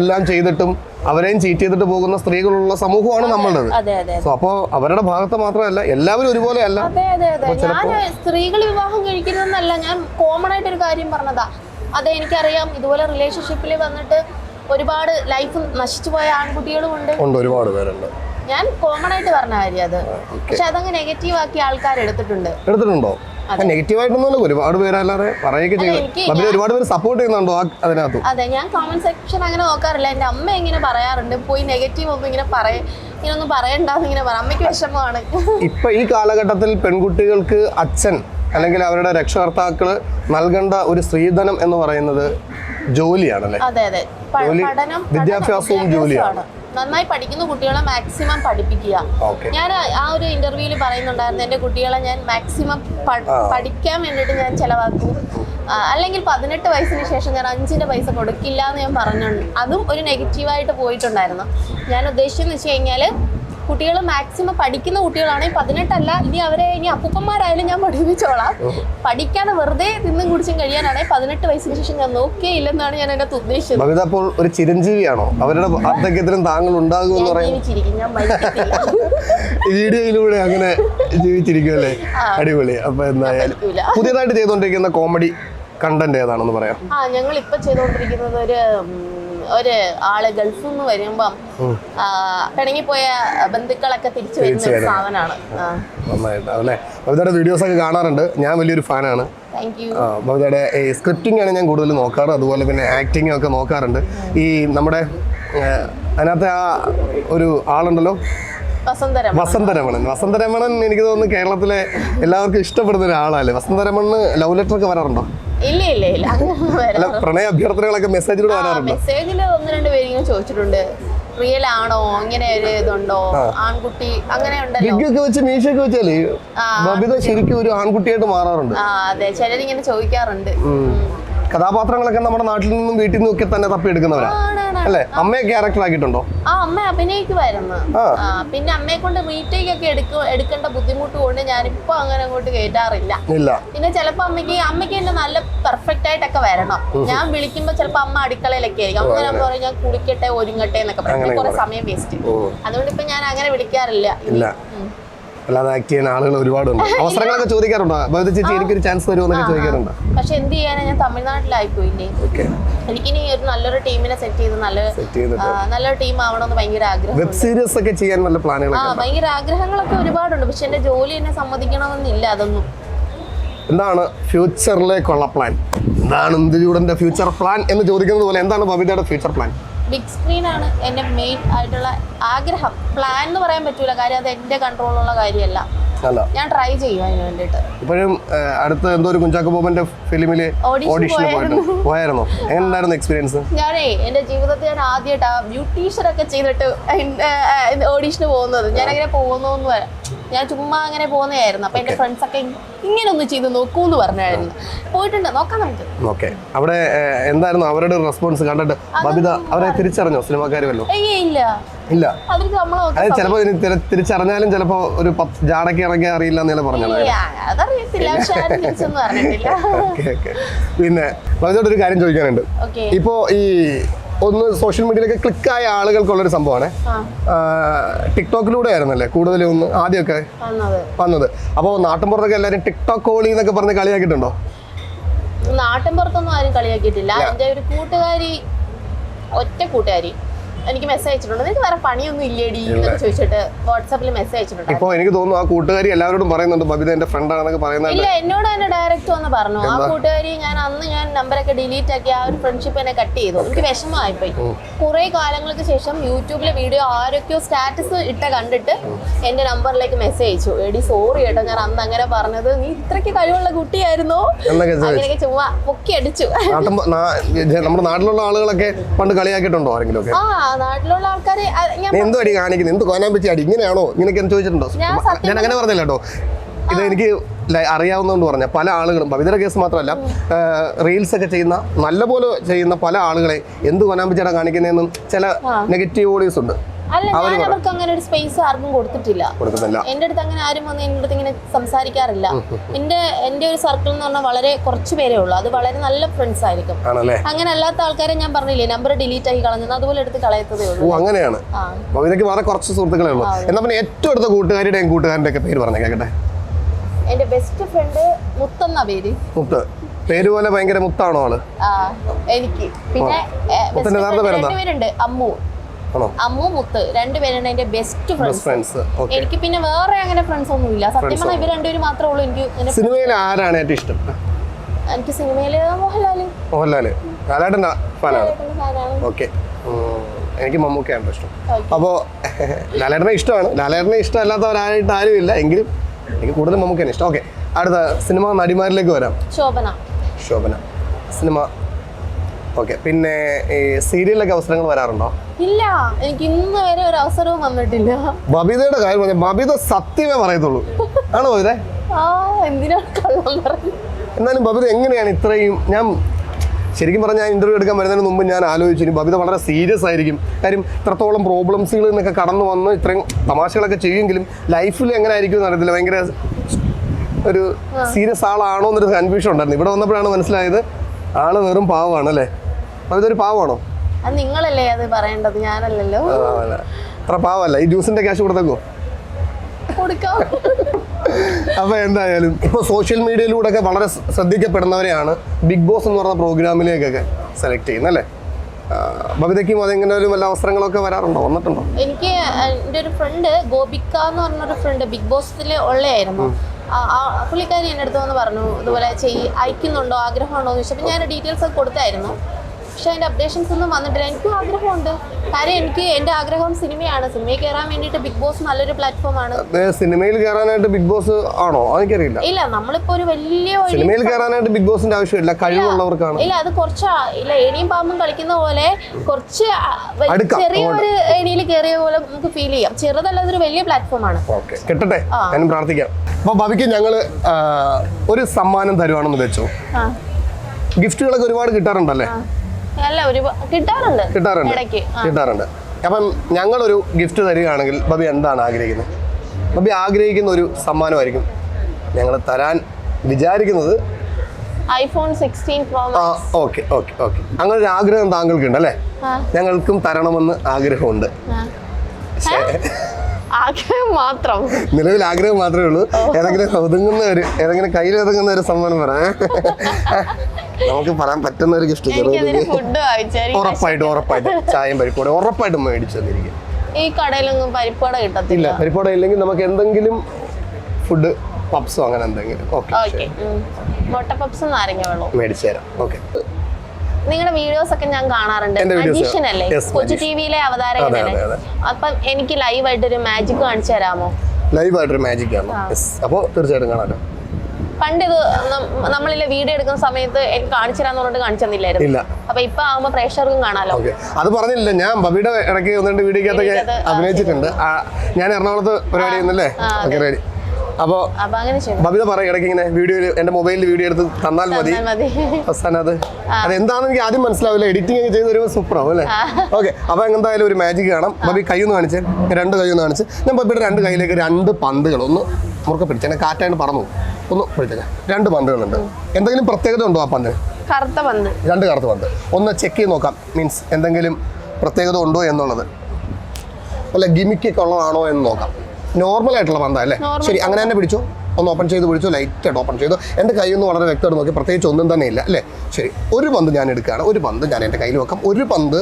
എല്ലാം ചെയ്തിട്ടും അവരെയും ചീറ്റ് ചെയ്തിട്ട് പോകുന്ന സ്ത്രീകളുള്ള സമൂഹമാണ് അതെ സോ അപ്പോൾ അവരുടെ ഭാഗത്ത് മാത്രമല്ല എല്ലാവരും ഒരുപോലെ അല്ല സ്ത്രീകൾ വിവാഹം കഴിക്കുന്നതല്ല ഞാൻ കോമൺ ആയിട്ട് ഒരു കാര്യം പറഞ്ഞതാ. അതെ എനിക്കറിയാം. ഇതുപോലെ റിലേഷൻഷിപ്പിൽ വന്നിട്ട് ഒരുപാട് ലൈഫ് നശിച്ചു പോയ ആൺകുട്ടികളും ഉണ്ട്. ഉണ്ട് ഒരുപാട് പേരുണ്ട്. ഞാൻ കോമൺ ആയിട്ട് പറഞ്ഞ കാര്യം അത്. പക്ഷെ അതങ്ങ് നെഗറ്റീവ് ആക്കി ആൾക്കാർ എടുത്തിട്ടുണ്ട്. എടുത്തിട്ടുണ്ടോ? നെഗറ്റീവായിട്ടൊന്നുമല്ല ഒരുപാട് പേരല്ലാതെ പറയുകയൊക്കെ ചെയ്യും ഒരുപാട് പേര് സപ്പോർട്ട് ചെയ്യുന്നുണ്ടോ അതിനകത്ത്? അതെ ഞാൻ കോമന്റ് സെക്ഷൻ അങ്ങനെ നോക്കാറില്ല. എന്റെ അമ്മ ഇങ്ങനെ പറയാറുണ്ട്. പോയി നെഗറ്റീവ് ഒന്നും ഇങ്ങനെ പറയ. ഇങ്ങനെ ഒന്നും പറയണ്ടെന്ന് ഇങ്ങനെ പറ. അമ്മയ്ക്ക് വിഷമമാണ്. ഇപ്പൊ ഈ കാലഘട്ടത്തിൽ പെൺകുട്ടികൾക്ക് അച്ഛൻ അല്ലെങ്കിൽ അവരുടെ രക്ഷകർത്താക്കൾ നൽകേണ്ട ഒരു സ്ത്രീധനം എന്ന് പറയുന്നത് ജോലിയാണല്ലേ? ജോലി, വിദ്യാഭ്യാസവും ജോലിയാണ്. നന്നായി പഠിക്കുന്ന കുട്ടികളെ മാക്സിമം പഠിപ്പിക്കുക. ഞാൻ ആ ഒരു ഇന്റർവ്യൂവിൽ പറയുന്നുണ്ടായിരുന്നു എന്റെ കുട്ടികളെ ഞാൻ മാക്സിമം പഠിക്കാൻ വേണ്ടിയിട്ട് ഞാൻ ചിലവാക്കും. അല്ലെങ്കിൽ പതിനെട്ട് വയസ്സിന് ശേഷം ഞാൻ അഞ്ചിന്റെ പൈസ കൊടുക്കില്ല എന്ന് ഞാൻ പറഞ്ഞു അതും ഒരു നെഗറ്റീവായിട്ട് പോയിട്ടുണ്ടായിരുന്നു. ഞാൻ ഉദ്ദേശിച്ചെന്ന് വെച്ച് കഴിഞ്ഞാൽ കുട്ടികൾ മാക്സിമം പഠിക്കുന്ന കുട്ടികളാണെങ്കിൽ പതിനെട്ടല്ല. ഇനി അവരെ ഇനി അപ്പൂപ്പന്മാരായാലും ഞാൻ പഠിപ്പിച്ചോളാം. പഠിക്കാതെ വെറുതെ തിന്നും കുടിച്ചും കഴിയാനാണെങ്കിൽ പതിനെട്ട് വയസ്സിന് ശേഷം ഞാൻ നോക്കേ ഇല്ലെന്നാണ് ഞാൻ അതിനകത്ത് ഉദ്ദേശിച്ചത്. അപ്പോൾ ഒരു ചിരഞ്ജീവിയാണോ? അവരുടെ വാർദ്ധക്യത്തിലും താങ്കൾ ഉണ്ടാകും എന്ന് വീഡിയോയിലൂടെ അങ്ങനെ ജീവിച്ചിരിക്കുമല്ലേ അടിപൊളി. അപ്പൊ എന്തായാലും പുതിയതായിട്ട് ചെയ്തുകൊണ്ടിരിക്കുന്ന കോമഡി കണ്ടന്റ് ഏതാണെന്ന് പറയാം. ആ ഞങ്ങൾ ഇപ്പൊ ചെയ്തുകൊണ്ടിരിക്കുന്നത് ഒരു ഒരു ആൾ ഗൾഫിൽ നിന്ന് വരുമ്പം പിണങ്ങിപ്പോയ ബന്ധുക്കളൊക്കെ തിരിച്ചു വരുന്ന ഒരു. സാധനമാണ്. നന്നായിട്ട്. ബബിതയുടെ വീഡിയോസ് ഒക്കെ കാണാറുണ്ട്. ഞാൻ വലിയൊരു ഫാനാണ്. ബബിതയുടെ സ്ക്രിപ്റ്റിംഗ് ആണ് ഞാൻ കൂടുതൽ നോക്കാറ്. അതുപോലെ പിന്നെ ആക്ടിങ് ഒക്കെ നോക്കാറുണ്ട്. ഈ നമ്മുടെ അതിനകത്ത് ആ ഒരു ആളുണ്ടല്ലോ? വസന്തരം വസന്തരമണൻ. വസന്തരമണൻ എനിക്ക് തോന്നുന്നു കേരളത്തിലെ എല്ലാവർക്കും ഇഷ്ടപ്പെടുന്ന ഒരാളല്ലേ? വസന്തരമണ് ലവ് ലെറ്റർ ഒക്കെ വരാറുണ്ടോ? ഇല്ല ഇല്ല ഇല്ല. അല്ല പ്രണയ അഭ്യർത്ഥനകളൊക്കെ മെസ്സേജിലൂടെ വരാറുണ്ടോ? മെസ്സേജിൽ ഒന്ന് രണ്ട് പേര് ചോദിച്ചിട്ടുണ്ട്. റിയൽ ആണോ? ഇങ്ങനെ ഒരു ഇതുണ്ടോ? ആൺകുട്ടി അങ്ങനെ ഉണ്ടല്ലോ. ഒക്കെ വെച്ച് മീശയൊക്കെ വെച്ചാലേ. ബബിത ശരിക്കും ഒരു ആൺകുട്ടിയായിട്ട് മാറാറുണ്ട്. ആ അതെ. ചിലരിങ്ങനെ ചോദിക്കാറുണ്ട്. കഥാപാത്രങ്ങളൊക്കെ നമ്മുടെ നാട്ടിൽ നിന്നും വീട്ടിൽ നിന്നും ഒക്കെ തന്നെ തപ്പിയെടുക്കുന്നവരാ. അല്ലേ? അമ്മയെ ക്യാരക്ടർ ആക്കിയിട്ടുണ്ടോ? ആ അമ്മ അഭിനയിക്കുമായിരുന്നു. പിന്നെ അമ്മയെ കൊണ്ട് റീടേക്ക് ഒക്കെ എടുക്ക എടുക്കേണ്ട ബുദ്ധിമുട്ട് കൊണ്ട് ഞാനിപ്പോ അങ്ങനെ അങ്ങോട്ട് കേറ്റാറില്ല. ഇല്ല. പിന്നെ ചിലപ്പോ അമ്മയ്ക്ക് അമ്മയ്ക്ക് എന്നെ നല്ല പെർഫെക്റ്റ് ആയിട്ടൊക്കെ വരണം. ഞാൻ വിളിക്കുമ്പോ ചിലപ്പോ അമ്മ അടുക്കളയിലൊക്കെ ആയിരിക്കും. അമ്മ ഞാൻ പറയും ഞാൻ കുളിക്കട്ടെ ഒരുങ്ങട്ടെ എന്നൊക്കെ പറയും. കുറെ സമയം വേസ്റ്റ് അതുകൊണ്ട് ഇപ്പൊ ഞാൻ അങ്ങനെ വിളിക്കാറില്ല. ഇല്ല. അല്ലാതെ ആക്ട് ചെയ്യുന്ന ആളുകൾ ഒരുപാടുണ്ട്. അവസരങ്ങളൊക്കെ ചോദിക്കാറുണ്ടോ? ഭവിത ചേച്ചി എനിക്കൊരു ചാൻസ് തരുമോ എന്നൊക്കെ ചോദിക്കാറുണ്ടോ? പക്ഷെ എന്ത് ചെയ്യാനാ? ഞാൻ തമിഴ്നാട്ടിലായി പോയില്ലേ. എനിക്ക് എനിക്കിനി ഒരു നല്ലൊരു ടീമിനെ സെറ്റ് ചെയ്ത് നല്ല ആ, നല്ലൊരു ടീം ആവണമെന്ന് ഭയങ്കര ആഗ്രഹം വെബ് സീരീസ് ഒക്കെ ചെയ്യാൻ നല്ല ആ പ്ലാനുകളൊക്കെ ഭയങ്കര ആഗ്രഹങ്ങളൊക്കെ ഒരുപാടുണ്ട്. പക്ഷെ എന്റെ ജോലി എന്നെ സമ്മതിക്കണമെന്നില്ല അതൊന്നും. എന്താണ് ഫ്യൂച്ചറിലേക്കുള്ള പ്ലാൻ എന്താണ് ഇന്ത്യയുടെ ഫ്യൂച്ചർ പ്ലാൻ എന്ന് ചോദിക്കുന്നത് പോലെ എന്താണ് ബബിതയുടെ ഫ്യൂച്ചർ പ്ലാൻ ബിഗ് സ്ക്രീനാണ് എന്റെ മെയിൻ ആയിട്ടുള്ള ആഗ്രഹം. പ്ലാൻ എന്ന് പറയാൻ പറ്റൂല. കാര്യം അത് എന്റെ കൺട്രോളിലുള്ള കാര്യമല്ല. ഞാൻ ട്രൈ ചെയ്യും അതിന് വേണ്ടിട്ട് ഇപ്പോഴും അടുത്ത എന്തോ ഒരു കുഞ്ചാക്കോ ബോബന്റെ ഫിലിമിൽ ഓഡിഷന് പോയിട്ട് പോയായിരുന്നോ. എങ്ങനെ എക്സ്പീരിയൻസ് ഞാനേ എന്റെ ജീവിതത്തിൽ ഞാൻ ആദ്യമായിട്ട് ആ ബ്യൂട്ടീഷ്യൻ ഒക്കെ ചെയ്തിട്ട് ഓഡിഷന് പോകുന്നത്. ഞാൻ അങ്ങനെ പോകുന്നു ഞാൻ ചുമ്മാ അങ്ങനെ പോകുന്നതായിരുന്നു. അപ്പൊ എന്റെ ഫ്രണ്ട്സ് ഒക്കെ ഇങ്ങനെ ഒന്ന് ചെയ്ത് നോക്കൂ എന്ന് പറഞ്ഞായിരുന്നു. പോയിട്ടുണ്ട്. നോക്കാം നമുക്ക്. ഓക്കെ അവിടെ എന്തായിരുന്നു അവരുടെ റെസ്പോൺസ് കണ്ടിട്ട്? ബബിത അവരെ തിരിച്ചറിഞ്ഞോ? സിനിമാക്കാർ അയ്യേ ഇല്ല. ഇല്ല. അതിന് നമ്മൾ അത് ചിലപ്പോ തിര- തിരിച്ചറിഞ്ഞാലും ചിലപ്പോ ഒരു ജാടൊക്കെ ഇറങ്ങി അറിയില്ല എന്നല്ല പറഞ്ഞത്. അതറിയത്തില്ല. പിന്നെ പറഞ്ഞോട്ട് ഒരു കാര്യം ചോദിക്കാനുണ്ട്. ഇപ്പോ ഈ ഒന്ന് സോഷ്യൽ മീഡിയയിലൊക്കെ ക്ലിക്കായ ആളുകൾക്കുള്ളൊരു സംഭവമാണ്. ടിക്ടോക്കിലൂടെ ആയിരുന്നല്ലേ കൂടുതലും ഒന്ന് ആദ്യമൊക്കെ വന്നത്. അപ്പോ അപ്പോൾ നാട്ടിൻപുറത്തൊക്കെ എല്ലാവരും ടിക്ടോക്ക് കോളി എന്നൊക്കെ പറഞ്ഞ് കളിയാക്കിയിട്ടുണ്ടോ? നാട്ടിൻ പുറത്തൊന്നും ആരും കളിയാക്കിയിട്ടില്ല. എന്റെ ഒരു കൂട്ടുകാരി ഒറ്റ കൂട്ടുകാരി. എനിക്ക് മെസ്സേജ് അയച്ചിട്ടുണ്ട്. നിനക്ക് വേറെ പണിയൊന്നും ഇല്ലേടി എന്നൊക്കെ ചോദിച്ചിട്ട് വാട്സാപ്പിൽ മെസ്സേജ് അയച്ചിട്ടുണ്ട്. ഇപ്പോൾ എനിക്ക് തോന്നുന്നു ആ കൂട്ടുകാരി എല്ലാവരോടും പറയുന്നുണ്ട് ബബിത എന്റെ ഫ്രണ്ട് ആണെന്നൊക്കെ പറയുന്നുണ്ട് ഇല്ല എന്നോട് തന്നെ ഡയറക്റ്റ് വന്ന് പറഞ്ഞു. ആ കൂട്ടുകാരി ഞാൻ അന്ന് ഞാൻ നമ്പറൊക്കെ ഡിലീറ്റ് ആക്കി ആ ഒരു ഫ്രണ്ട്ഷിപ്പ് എന്നെ കട്ട് ചെയ്തു. എനിക്ക് വിഷമമായിപ്പോയി. കുറെ കാലങ്ങൾക്ക് ശേഷം യൂട്യൂബിലെ വീഡിയോ ആരൊക്കെയോ സ്റ്റാറ്റസ് ഇട്ട കണ്ടിട്ട് എന്റെ നമ്പറിലേക്ക് മെസ്സേജ് അയച്ചു. എടി സോറി കേട്ടോ ഞാൻ അന്ന് അങ്ങനെ പറഞ്ഞത്. നീ ഇത്രയ്ക്ക് കഴിവുള്ള കുട്ടിയായിരുന്നു? അങ്ങനെയൊക്കെ ചുമ്മാ പൊക്കി അടിച്ചു നമ്മുടെ നാട്ടിലുള്ള ആളുകളൊക്കെ പണ്ട് കളിയാക്കിയിട്ടുണ്ടോ ആരെങ്കിലും ആ നാട്ടിലുള്ള ആൾക്കാര് എന്തോ അടി കാണിക്കുന്നത് എന്ത് കോനാൻ പറ്റി അടി? ഇങ്ങനെയാണോ? ഇങ്ങനെയൊക്കെ ചോദിച്ചിട്ടുണ്ടോ? ഞാൻ അങ്ങനെ പറഞ്ഞില്ല കേട്ടോ. ഇത് എനിക്ക് അറിയാവുന്നതുകൊണ്ട് പറഞ്ഞ പല ആളുകളും പവിതര കേസ് മാത്രമല്ല റീൽസ് ഒക്കെ ചെയ്യുന്ന നല്ലപോലെ ചെയ്യുന്ന പല ആളുകളെ എന്ത് കൊനാമ്പിച്ചാണ് കാണിക്കുന്നതെന്നും ചില നെഗറ്റീവ് ഓഡിയോസ് ഉണ്ട്. അല്ല ഞാൻ അവർക്ക് അങ്ങനെ ഒരു സ്പേസ് ആർക്കും കൊടുത്തിട്ടില്ല. എന്റെ അടുത്ത് അങ്ങനെ ആരും വന്ന് എന്റെ അടുത്ത് ഇങ്ങനെ സംസാരിക്കാറില്ല. എന്റെ എന്റെ ഒരു സർക്കിൾ എന്ന് പറഞ്ഞാൽ വളരെ കുറച്ച് പേരേ ഉള്ളൂ. അത് വളരെ നല്ല ഫ്രണ്ട്സ് ആയിരിക്കും. അങ്ങനെ അല്ലാത്ത ആൾക്കാരെ ഞാൻ പറഞ്ഞില്ലേ നമ്പർ ഡിലീറ്റ് ആയി കളഞ്ഞത് അതുപോലെ എടുത്ത് കളയത്തതേ ഉള്ളൂ. അങ്ങനെയാണ്. എനിക്ക് വളരെ കുറച്ച് സുഹൃത്തുക്കളേ ഉള്ളൂ. എന്നാ പിന്നെ ഏറ്റവും അടുത്ത കൂട്ടുകാരുടെയും കൂട്ടുകാരന്റെ ഒക്കെ പേര് പറഞ്ഞേ കേട്ടെ എന്റെ ബെസ്റ്റ് ഫ്രണ്ട് മുത്തെന്നാ പേര്? മുത്ത്. പേര് പോലെ ഭയങ്കര മുത്താണോ ആൾ? എനിക്ക്. പിന്നെ രണ്ടുപേരുണ്ട് അമ്മു. അമ്മു മുത്ത് രണ്ടുപേരാണ് എന്റെ ബെസ്റ്റ് ഫ്രണ്ട്സ് എനിക്ക് പിന്നെ വേറെ അങ്ങനെ ഫ്രണ്ട്സ് ഒന്നും ഇല്ല സത്യം പറഞ്ഞാൽ ഇവർ രണ്ടുപേരും മാത്രമേ ഉള്ളൂ. എനിക്ക് സിനിമയിൽ ആരാണ് ഏറ്റവും ഇഷ്ടം? എനിക്ക് സിനിമയിൽ മോഹൻലാൽ. മോഹൻലാൽ. ലാലേട്ടന്റെ ഫാനാണ് ഓക്കെ എനിക്ക് മമ്മൂക്കയാണ് ഇഷ്ടം. അപ്പോ അപ്പോൾ ലാലേട്ടനെ ഇഷ്ടമാണ്. ലാലേട്ടനെ ഇഷ്ടമല്ലാത്തവരായിട്ട് ആരും ഇല്ല എങ്കിലും എനിക്ക് കൂടുതൽ മമ്മൂക്കയാണ് ഇഷ്ടം. ഓക്കെ അടുത്ത സിനിമ നടിമാരിലേക്ക് വരാം. ശോഭന. ശോഭന. സിനിമ ഓക്കെ പിന്നെ ഈ സീരിയലിലൊക്കെ അവസരങ്ങൾ വരാറുണ്ടോ? ഇല്ല എനിക്ക് ഇന്ന് വരെ ഒരു അവസരവും വന്നിട്ടില്ല. ബബിതയുടെ കാര്യം പറഞ്ഞാൽ ബബിത സത്യമേ പറയത്തുള്ളൂ. ആണോ ബബിത? ആ എന്തിനാണ് കള്ളം പറഞ്ഞു എന്നാലും ബബിത എങ്ങനെയാണ് ഇത്രയും ഞാൻ ശരിക്കും പറഞ്ഞാൽ ഇന്റർവ്യൂ എടുക്കാൻ വരുന്നതിന് മുമ്പ് ഞാൻ ആലോചിച്ചു ഇനി ബബിത വളരെ സീരിയസ് ആയിരിക്കും. കാര്യം ഇത്രത്തോളം പ്രോബ്ലംസുകളിൽ നിന്നൊക്കെ കടന്നു വന്ന് ഇത്രയും തമാശകളൊക്കെ ചെയ്യുമെങ്കിലും ലൈഫിൽ എങ്ങനെ ആയിരിക്കും എന്ന് അറിയത്തില്ല. ഭയങ്കര ഒരു സീരിയസ് ആളാണോ എന്നൊരു കൺഫ്യൂഷൻ ഉണ്ടായിരുന്നു. ഇവിടെ വന്നപ്പോഴാണ് മനസ്സിലായത് ആൾ വെറും പാവമാണ് അല്ലേ? ഒരു പാവമാണോ അത് നിങ്ങളല്ലേ അത് പറയേണ്ടത്? ഞാനല്ലല്ലോ. അത്ര പാവമല്ല ഈ ജ്യൂസിന്റെ ക്യാഷ് കൊടുത്തേക്കോ? കൊടുക്കാം? അപ്പൊ എന്തായാലും ഇപ്പൊ സോഷ്യൽ മീഡിയയിലൂടെ ഒക്കെ വളരെ ശ്ര- ശ്രദ്ധിക്കപ്പെടുന്നവരെയാണ് ബിഗ് ബോസ് എന്ന് പറഞ്ഞ പ്രോഗ്രാമിലേക്കൊക്കെ സെലക്ട് ചെയ്യുന്നത് അല്ലേ? ബബിതയ്ക്കും അതെങ്ങനെ ഒരു വല്ല അവസരങ്ങളൊക്കെ വരാറുണ്ടോ? വന്നിട്ടുണ്ടോ? എനിക്ക് എന്റെ ഒരു ഫ്രണ്ട് ഗോപിക എന്ന് പറഞ്ഞൊരു ഫ്രണ്ട് ബിഗ് ബോസിൽ ഉള്ളയായിരുന്നു. പുള്ളിക്കാരി എന്റെ അടുത്ത് വന്ന് പറഞ്ഞു ഇതുപോലെ ചെയ് അയക്കുന്നുണ്ടോ? ആഗ്രഹമുണ്ടോ എന്ന് ചോദിച്ചപ്പോൾ ഞാൻ ഡീറ്റെയിൽസ് ഒക്കെ കൊടുത്തായിരുന്നു. പക്ഷെ അതിന്റെ അപ്ഡേഷൻസ് ഒന്നും വന്നിട്ടില്ല. എനിക്കും ആഗ്രഹമുണ്ട്. കാര്യം എനിക്ക് എന്റെ ആഗ്രഹം സിനിമയാണ്. സിനിമയിൽ കയറാൻ വേണ്ടിയിട്ട് ബിഗ് ബോസ് നല്ലൊരു പ്ലാറ്റ്ഫോമാണ് ആണ്. സിനിമയിൽ കയറാനായിട്ട് ബിഗ് ബോസ് ആണോ? അതെനിക്കറിയില്ല. ഇല്ല നമ്മളിപ്പോ ഒരു വലിയ സിനിമയിൽ കയറാനായിട്ട് ബിഗ് ബോസിന്റെ ആവശ്യമില്ല. കഴിവുള്ളവർക്കാണ്. ഇല്ല അത് കുറച്ച് ഇല്ല ഏണിയും പാമ്പും കളിക്കുന്ന പോലെ കുറച്ച് ചെറിയ ഒരു അടുക്കാം, ചെറിയൊരു ഏണിയിൽ കയറിയ പോലെ നമുക്ക് ഫീൽ ചെയ്യാം. ചെറുതല്ല അതൊരു വലിയ പ്ലാറ്റ്ഫോമാണ് ആണ്. കിട്ടട്ടെ. ഞാൻ പ്രാർത്ഥിക്കാം. അപ്പൊ ഭവിക്ക് ഞങ്ങൾ ഒരു സമ്മാനം തരുവാണെന്ന് വെച്ചോ. ഗിഫ്റ്റുകളൊക്കെ ഒരുപാട് കിട്ടാറുണ്ടല്ലേ? കിട്ടാറുണ്ട്. കിട്ടാറുണ്ട്. അപ്പം ഞങ്ങളൊരു ഗിഫ്റ്റ് തരികയാണെങ്കിൽ ബബി എന്താണ് ആഗ്രഹിക്കുന്നത്? ബബി ആഗ്രഹിക്കുന്ന ഒരു സമ്മാനമായിരിക്കും. ഞങ്ങൾ തരാൻ വിചാരിക്കുന്നത് ഐഫോൺ സിക്സ്റ്റീൻ പ്രോ ആ ഓക്കെ ഓക്കെ ഓക്കെ. അങ്ങനെ ഒരു ആഗ്രഹം താങ്കൾക്കുണ്ട് അല്ലേ. ഞങ്ങൾക്കും തരണമെന്ന് ആഗ്രഹമുണ്ട്. ആഗ്രഹം മാത്രം. നിലവിൽ ആഗ്രഹം മാത്രമേ ഉള്ളൂ. ഏതെങ്കിലും ഒതുങ്ങുന്ന ഒരു ഏതെങ്കിലും കയ്യിൽ ഒതുങ്ങുന്ന ഒരു സമ്മാനം പറയാം നമുക്ക് പറയാൻ പറ്റുന്ന ഒരു ഗിഫ്റ്റ് ഉറപ്പായിട്ടും ഉറപ്പായിട്ടും. ചായയും പരിപ്പോടെ ഉറപ്പായിട്ടും മേടിച്ചു തന്നിരിക്കും. ഈ കടയിലൊന്നും പരിപ്പട കിട്ടത്തില്ല. പരിപ്പോടെ ഇല്ലെങ്കിൽ നമുക്ക് എന്തെങ്കിലും ഫുഡ് പപ്സോ അങ്ങനെ എന്തെങ്കിലും. ഓക്കെ ഓക്കെ മുട്ട പപ്സ് നാരങ്ങ വെള്ളം മേടിച്ചു തരാം. ഓക്കെ നിങ്ങളുടെ വീഡിയോസ് ഒക്കെ ഞാൻ കാണാറുണ്ട്. മജീഷ്യൻ അല്ലേ? കൊച്ചു ടിവിയിലെ ടി വിയിലെ അവതാരകനല്ലേ അപ്പം എനിക്ക് ലൈവായിട്ട് ഒരു മാജിക് കാണിച്ചു തരാമോ? ലൈവ് ആയിട്ട് ഒരു മാജിക് ആണ് അപ്പോൾ തീർച്ചയായിട്ടും കാണാമല്ലോ പണ്ട് ഇത് നമ്മളിലെ വീഡിയോ എടുക്കുന്ന സമയത്ത് എനിക്ക് കാണിച്ചു തരാന്ന് പറഞ്ഞിട്ട് കാണിച്ചു തന്നില്ലായിരുന്നു അപ്പൊ ഇപ്പൊ ആവുമ്പോ പ്രേക്ഷകർക്കും കാണാലോ. അത് പറഞ്ഞില്ല. ഞാൻ ബബിയുടെ ഇടയ്ക്ക് ഒന്ന് രണ്ട് വീഡിയോക്കകത്തൊക്കെ അഭിനയിച്ചിട്ടുണ്ട്. ഞാൻ എറണാകുളത്ത് പരിപാടി ചെയ്യുന്നല്ലേ? റെഡി അപ്പൊ ബബിത പറയും ഇടയ്ക്ക് ഇങ്ങനെ വീഡിയോ എന്റെ മൊബൈലിൽ വീഡിയോ എടുത്ത് തന്നാൽ മതി. അവസാനം അത് അതെന്താണെന്ന് എനിക്ക് ആദ്യം മനസ്സിലാവില്ല. എഡിറ്റിംഗ് ഒക്കെ ചെയ്ത് വരുമ്പോൾ സൂപ്പർ ആവും അല്ലേ? ഓക്കെ. അപ്പൊ എന്തായാലും ഒരു മാജിക് കാണാം. ബബി കൈ ഒന്ന് കാണിച്ച്. രണ്ട് കൈ ഒന്ന് കാണിച്ച്. ഞാൻ ബബിയുടെ രണ്ട് കൈയിലേക്ക് രണ്ട് പന്തുകൾ ഒന്ന് മുറുക്കെ പിടിച്ച്. എന്നെ കാറ്റായിട്ട് പറന്നു. ഒന്ന് പിടിച്ചേക്കാം. രണ്ട് പന്തുകളുണ്ട്. എന്തെങ്കിലും പ്രത്യേകത ഉണ്ടോ ആ പന്തിന്? കറുത്ത പന്ത്. രണ്ട് കറുത്ത പന്ത്. ഒന്ന് ചെക്ക് ചെയ്ത് നോക്കാം. മീൻസ് എന്തെങ്കിലും പ്രത്യേകത ഉണ്ടോ എന്നുള്ളത്. അല്ല ഗിമിക്കൊക്കെ ഉള്ളതാണോ എന്ന് നോക്കാം. നോർമൽ ആയിട്ടുള്ള പന്താ അല്ലേ? ശരി അങ്ങനെ തന്നെ പിടിച്ചു. ഒന്ന് ഓപ്പൺ ചെയ്ത് പിടിച്ചു ലൈറ്റ് ആയിട്ട് ഓപ്പൺ ചെയ്തു. എന്റെ കൈ ഒന്ന് വളരെ വ്യക്തമായിട്ട് നോക്കി പ്രത്യേകിച്ച് ഒന്നും തന്നെ ഇല്ല അല്ലേ? ശരി ഒരു പന്ത് ഞാൻ എടുക്കുകയാണ്. ഒരു പന്ത് ഞാൻ എന്റെ കയ്യിൽ വെക്കാം. ഒരു പന്ത്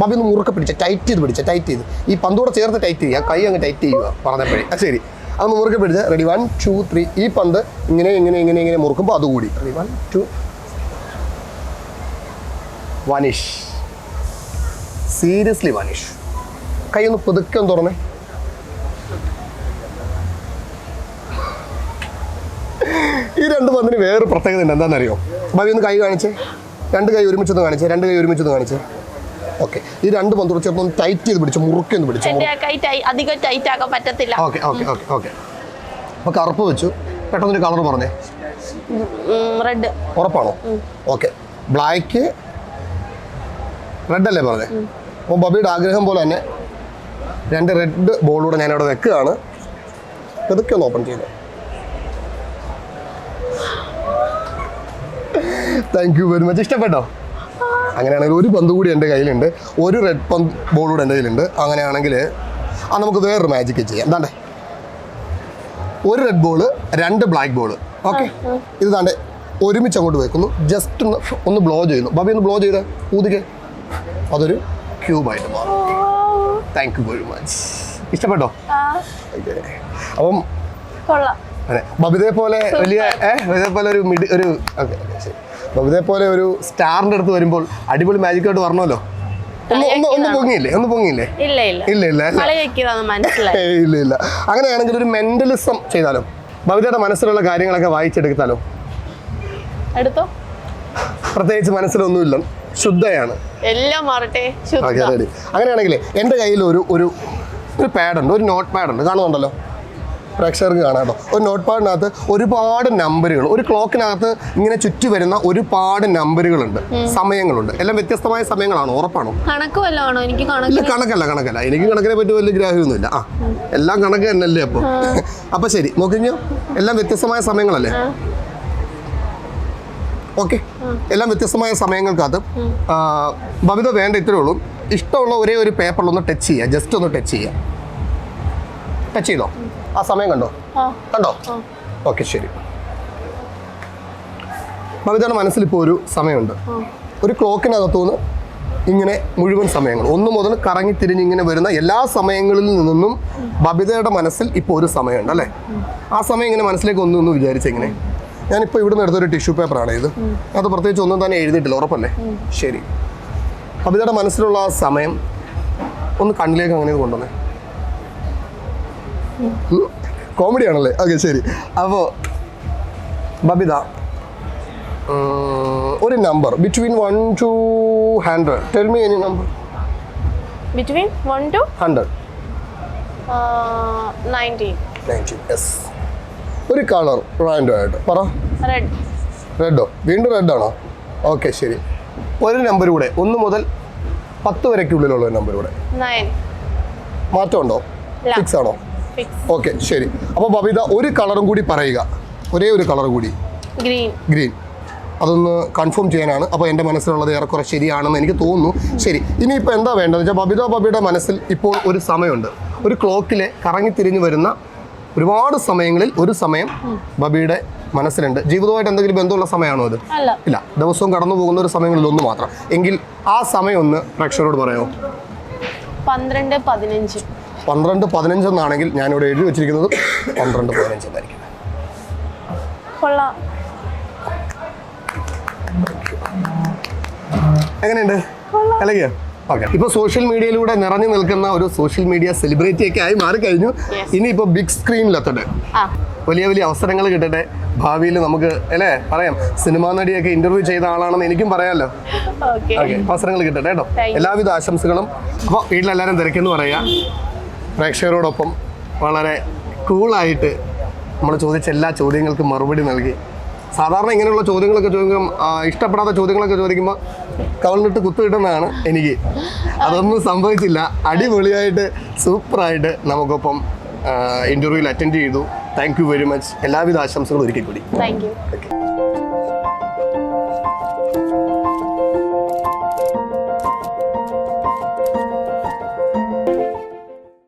ബബിന്ന് മുറുക്കെ പിടിച്ച ടൈറ്റ് ചെയ്ത് പിടിച്ച ടൈറ്റ് ചെയ്ത്. ഈ പന്തോടെ ചേർത്ത് ടൈറ്റ് ചെയ്യുക. കൈ അങ്ങ് ടൈറ്റ് ചെയ്യുക പറഞ്ഞപ്പോഴേ. ശരി. അതൊന്ന് മുറുക്കി പിടിച്ച് റെഡി വൺ ടു ത്രീ ഈ പന്ത് ഇങ്ങനെ ഇങ്ങനെ ഇങ്ങനെ ഇങ്ങനെ മുറുക്കുമ്പോൾ അതുകൂടി ready one two vanish seriously vanish കൈ ഒന്ന് പുതുക്കി ഒന്ന് തുറന്നേ. ഈ രണ്ട് പന്തിന് വേറൊരു പ്രത്യേകത ഉണ്ട് എന്താണെന്നറിയോ? ഭാവി ഒന്ന് കൈ കാണിച്ചേ. രണ്ട് കൈ ഒരുമിച്ചൊന്ന് കാണിച്ചേ. രണ്ട് കൈ ഒരുമിച്ചൊന്ന് കാണിച്ചേ. ഓക്കെ ഈ രണ്ട് പന്ത് ചേർത്ത് ഒന്ന് ടൈറ്റ് ചെയ്ത് പിടിച്ചു മുറുക്കി ഒന്ന് പിടിച്ചു അധികം ടൈറ്റ് ആക്കാൻ പറ്റത്തില്ല. ഓക്കെ ഓക്കെ ഓക്കെ ഓക്കെ അപ്പോൾ കറുപ്പ് വെച്ചു. പെട്ടെന്നൊരു കളർ പറഞ്ഞേ. റെഡ് ഉറപ്പാണോ? ഓക്കെ ബ്ലാക്ക് റെഡ് അല്ലേ പറഞ്ഞേ? അപ്പോൾ ബബിയുടെ ആഗ്രഹം പോലെ തന്നെ രണ്ട് റെഡ് ബോളൂടെ ഞാൻ അവിടെ വെക്കുകയാണ്. ഇതൊക്കെ ഒന്ന് ഓപ്പൺ ചെയ്തു? താങ്ക് യു വെരി മച്ച് ഇഷ്ടപ്പെട്ടോ? അങ്ങനെയാണെങ്കിൽ ഒരു പന്ത് കൂടി എന്റെ കയ്യിലുണ്ട്. ഒരു റെഡ് പന്ത് ബോൾ കൂടെ എന്റെ കയ്യിലുണ്ട്. അങ്ങനെയാണെങ്കിൽ ആ നമുക്ക് വേറൊരു മാജിക്ക് ചെയ്യാം. എന്താണ്ടേ ഒരു റെഡ് ബോൾ രണ്ട് ബ്ലാക്ക് ബോൾ ഓക്കെ ഇത് താണ്ടേ ഒരുമിച്ച് അങ്ങോട്ട് വെക്കുന്നു. ജസ്റ്റ് ഒന്ന് ഒന്ന് ബ്ലോ ചെയ്യുന്നു. ബാബി ഒന്ന് ബ്ലോ ചെയ്ത്. ഊതിക്കെ. അതൊരു ക്യൂബായിട്ട് മാറും. താങ്ക് യു വെരി മച്ച് ഇഷ്ടപ്പെട്ടോ. അപ്പം അതെ. ബബിതേ പോലെ വലിയ ഏഹ് ബബിതേ പോലെ ഒരു മിഡി ഒരു ഓക്കെ ശരി. ബബിതയെ ഇതേപോലെ ഒരു സ്റ്റാറിന്റെ അടുത്ത് വരുമ്പോൾ അടിപൊളി മാജിക്കായിട്ട് വരണമല്ലോ. ഒന്ന് പൊങ്ങിയില്ലേ? ഒന്ന് പൊങ്ങിയില്ലേ? ഇല്ല ഇല്ല. ഇല്ല ഇല്ല ഇല്ല അങ്ങനെയാണെങ്കിൽ ഒരു മെന്റലിസം ചെയ്താലോ. ഭവിതയുടെ മനസ്സിലുള്ള കാര്യങ്ങളൊക്കെ വായിച്ചെടുത്താലോ? എടുത്തോ പ്രത്യേകിച്ച് മനസ്സിലൊന്നുമില്ല. ശുദ്ധയാണ്. എല്ലാം മാറട്ടെ. അങ്ങനെയാണെങ്കിൽ എന്റെ കയ്യിൽ ഒരു ഒരു ഒരു പാഡുണ്ട് ഒരു നോട്ട് പാഡുണ്ട് കാണുന്നുണ്ടല്ലോ? പ്രേക്ഷകർക്ക് കാണാം കേട്ടോ. ഒരു നോട്ട് പാഡിനകത്ത് ഒരുപാട് നമ്പറുകൾ ഒരു ക്ലോക്കിനകത്ത് ഇങ്ങനെ ചുറ്റി വരുന്ന ഒരുപാട് നമ്പറുകളുണ്ട് സമയങ്ങളുണ്ട്. എല്ലാം വ്യത്യസ്തമായ സമയങ്ങളാണോ? ഉറപ്പാണോ? എനിക്ക് ഇല്ല കണക്കല്ല കണക്കല്ല. എനിക്ക് കണക്കിനെ പറ്റി വലിയ ഗ്രാഹ്യമൊന്നുമില്ല. ആ എല്ലാം കണക്ക് തന്നെയല്ലേ അപ്പോൾ അപ്പോൾ ശരി നോക്കിഞ്ഞോ എല്ലാം വ്യത്യസ്തമായ സമയങ്ങളല്ലേ? ഓക്കെ. എല്ലാം വ്യത്യസ്തമായ സമയങ്ങൾക്കകത്ത് ബബിത വേണ്ട ഇത്രയേ ഉള്ളൂ. ഇഷ്ടമുള്ള ഒരേ ഒരു പേപ്പറിലൊന്ന് ടച്ച് ചെയ്യുക. ജസ്റ്റ് ഒന്ന് ടച്ച് ചെയ്യുക. ടച്ച് ചെയ്തോ? ആ സമയം കണ്ടോ? കണ്ടോ? ഓക്കെ ശരി. ബബിതയുടെ മനസ്സിൽ ഇപ്പോൾ ഒരു സമയമുണ്ട്. ഒരു ക്ലോക്കിനകത്തുനിന്ന് ഇങ്ങനെ മുഴുവൻ സമയങ്ങൾ. ഒന്ന് മുതൽ കറങ്ങി തിരിഞ്ഞ് ഇങ്ങനെ വരുന്ന എല്ലാ സമയങ്ങളിൽ നിന്നും ബബിതയുടെ മനസ്സിൽ ഇപ്പോൾ ഒരു സമയമുണ്ട് അല്ലേ? ആ സമയം ഇങ്ങനെ മനസ്സിലേക്ക് ഒന്ന് ഒന്ന് വിചാരിച്ചെങ്ങനെ ഞാനിപ്പോൾ ഇവിടുന്ന് എടുത്തൊരു ടിഷ്യൂ പേപ്പറാണ് ഇത്. അത് പ്രത്യേകിച്ച് ഒന്നും തന്നെ എഴുതിയിട്ടില്ല ഉറപ്പല്ലേ? ശരി. ബബിതയുടെ മനസ്സിലുള്ള ആ സമയം ഒന്ന് കണ്ണിലേക്ക് അങ്ങനെ കൊണ്ടുവന്നേ. കോമഡി ആണല്ലേ? ഓക്കെ ശരി. അപ്പോൾ ബബിത ഒരു number between one two hundred tell me any number between one two hundred ഒരു കളർ റാൻഡോ ആയിട്ട്. പറ. റെഡ് റെഡോ വീണ്ടും റെഡാണോ ഓക്കെ ശരി. ഒരു നമ്പർ കൂടെ. ഒന്ന് മുതൽ പത്ത് വരയ്ക്കുള്ളിലുള്ള ഒരു നമ്പർ കൂടെ. മാറ്റമുണ്ടോ? ഫിക്സ് ആണോ? ഓക്കെ ശരി. അപ്പോൾ ബബിത ഒരു കളറും കൂടി പറയുക. ഒരേ ഒരു കളർ കൂടി. ഗ്രീൻ ഗ്രീൻ അതൊന്ന് കൺഫേം ചെയ്യാനാണ്. അപ്പോൾ എന്റെ മനസ്സിലുള്ളത് ഏറെക്കുറെ ശരിയാണെന്ന് എനിക്ക് തോന്നുന്നു. ശരി. ഇനിയിപ്പോൾ എന്താ വേണ്ടതെന്ന് വെച്ചാൽ ബബിത ബബിയുടെ മനസ്സിൽ ഇപ്പോൾ ഒരു സമയമുണ്ട്. ഒരു ക്ലോക്കിലെ കറങ്ങിത്തിരിഞ്ഞ് വരുന്ന ഒരുപാട് സമയങ്ങളിൽ ഒരു സമയം ബബിയുടെ മനസ്സിലുണ്ട്. ജീവിതമായിട്ട് എന്തെങ്കിലും ബന്ധമുള്ള സമയമാണോ അത്? ഇല്ല. ദിവസവും കടന്നു പോകുന്ന ഒരു സമയങ്ങളിൽ ഒന്ന് മാത്രം. എങ്കിൽ ആ സമയം ഒന്ന് പ്രേക്ഷകരോട് പറയാമോ പന്ത്രണ്ട് പതിനഞ്ച്. പന്ത്രണ്ട് പതിനഞ്ചെന്നാണെങ്കിൽ ഞാനിവിടെ എഴുതി വെച്ചിരിക്കുന്നത് പന്ത്രണ്ട് പതിനഞ്ചെന്നായിരിക്കും എന്നായിരിക്കും. എങ്ങനെയുണ്ട്? അല്ലെങ്കിൽ ഓക്കെ. ഇപ്പൊ സോഷ്യൽ മീഡിയയിലൂടെ നിറഞ്ഞു നിൽക്കുന്ന ഒരു സോഷ്യൽ മീഡിയ സെലിബ്രിറ്റി ഒക്കെ ആയി മാറിക്കഴിഞ്ഞു. ഇനി ഇനിയിപ്പോ ബിഗ് സ്ക്രീനിലെത്തട്ടെ വലിയ വലിയ അവസരങ്ങൾ കിട്ടട്ടെ. ഭാവിയിൽ നമുക്ക് അല്ലേ? പറയാം. സിനിമാ നടിയൊക്കെ ഇന്റർവ്യൂ ചെയ്ത ആളാണെന്ന് എനിക്കും പറയാമല്ലോ ഓക്കെ. അവസരങ്ങൾ കിട്ടട്ടെ കേട്ടോ. എല്ലാവിധ ആശംസകളും. അപ്പോൾ വീട്ടിലെല്ലാവരും തിരക്കെന്ന് പറയാം. പ്രേക്ഷകരോടൊപ്പം വളരെ കൂളായിട്ട് നമ്മൾ ചോദിച്ച എല്ലാ ചോദ്യങ്ങൾക്കും മറുപടി നൽകി. സാധാരണ ഇങ്ങനെയുള്ള ചോദ്യങ്ങളൊക്കെ ചോദിക്കും ഇഷ്ടപ്പെടാത്ത ചോദ്യങ്ങളൊക്കെ ചോദിക്കുമ്പോൾ കവളിനിട്ട് കുത്തു കിട്ടുന്നതാണ് എനിക്ക്. അതൊന്നും സംഭവിച്ചില്ല. അടിപൊളിയായിട്ട് സൂപ്പറായിട്ട് നമുക്കൊപ്പം ഇന്റർവ്യൂവിൽ അറ്റൻഡ് ചെയ്തു. താങ്ക് യു വെരി മച്ച് എല്ലാവിധ ആശംസകളും ഒരുക്കി കൂടി. Thank you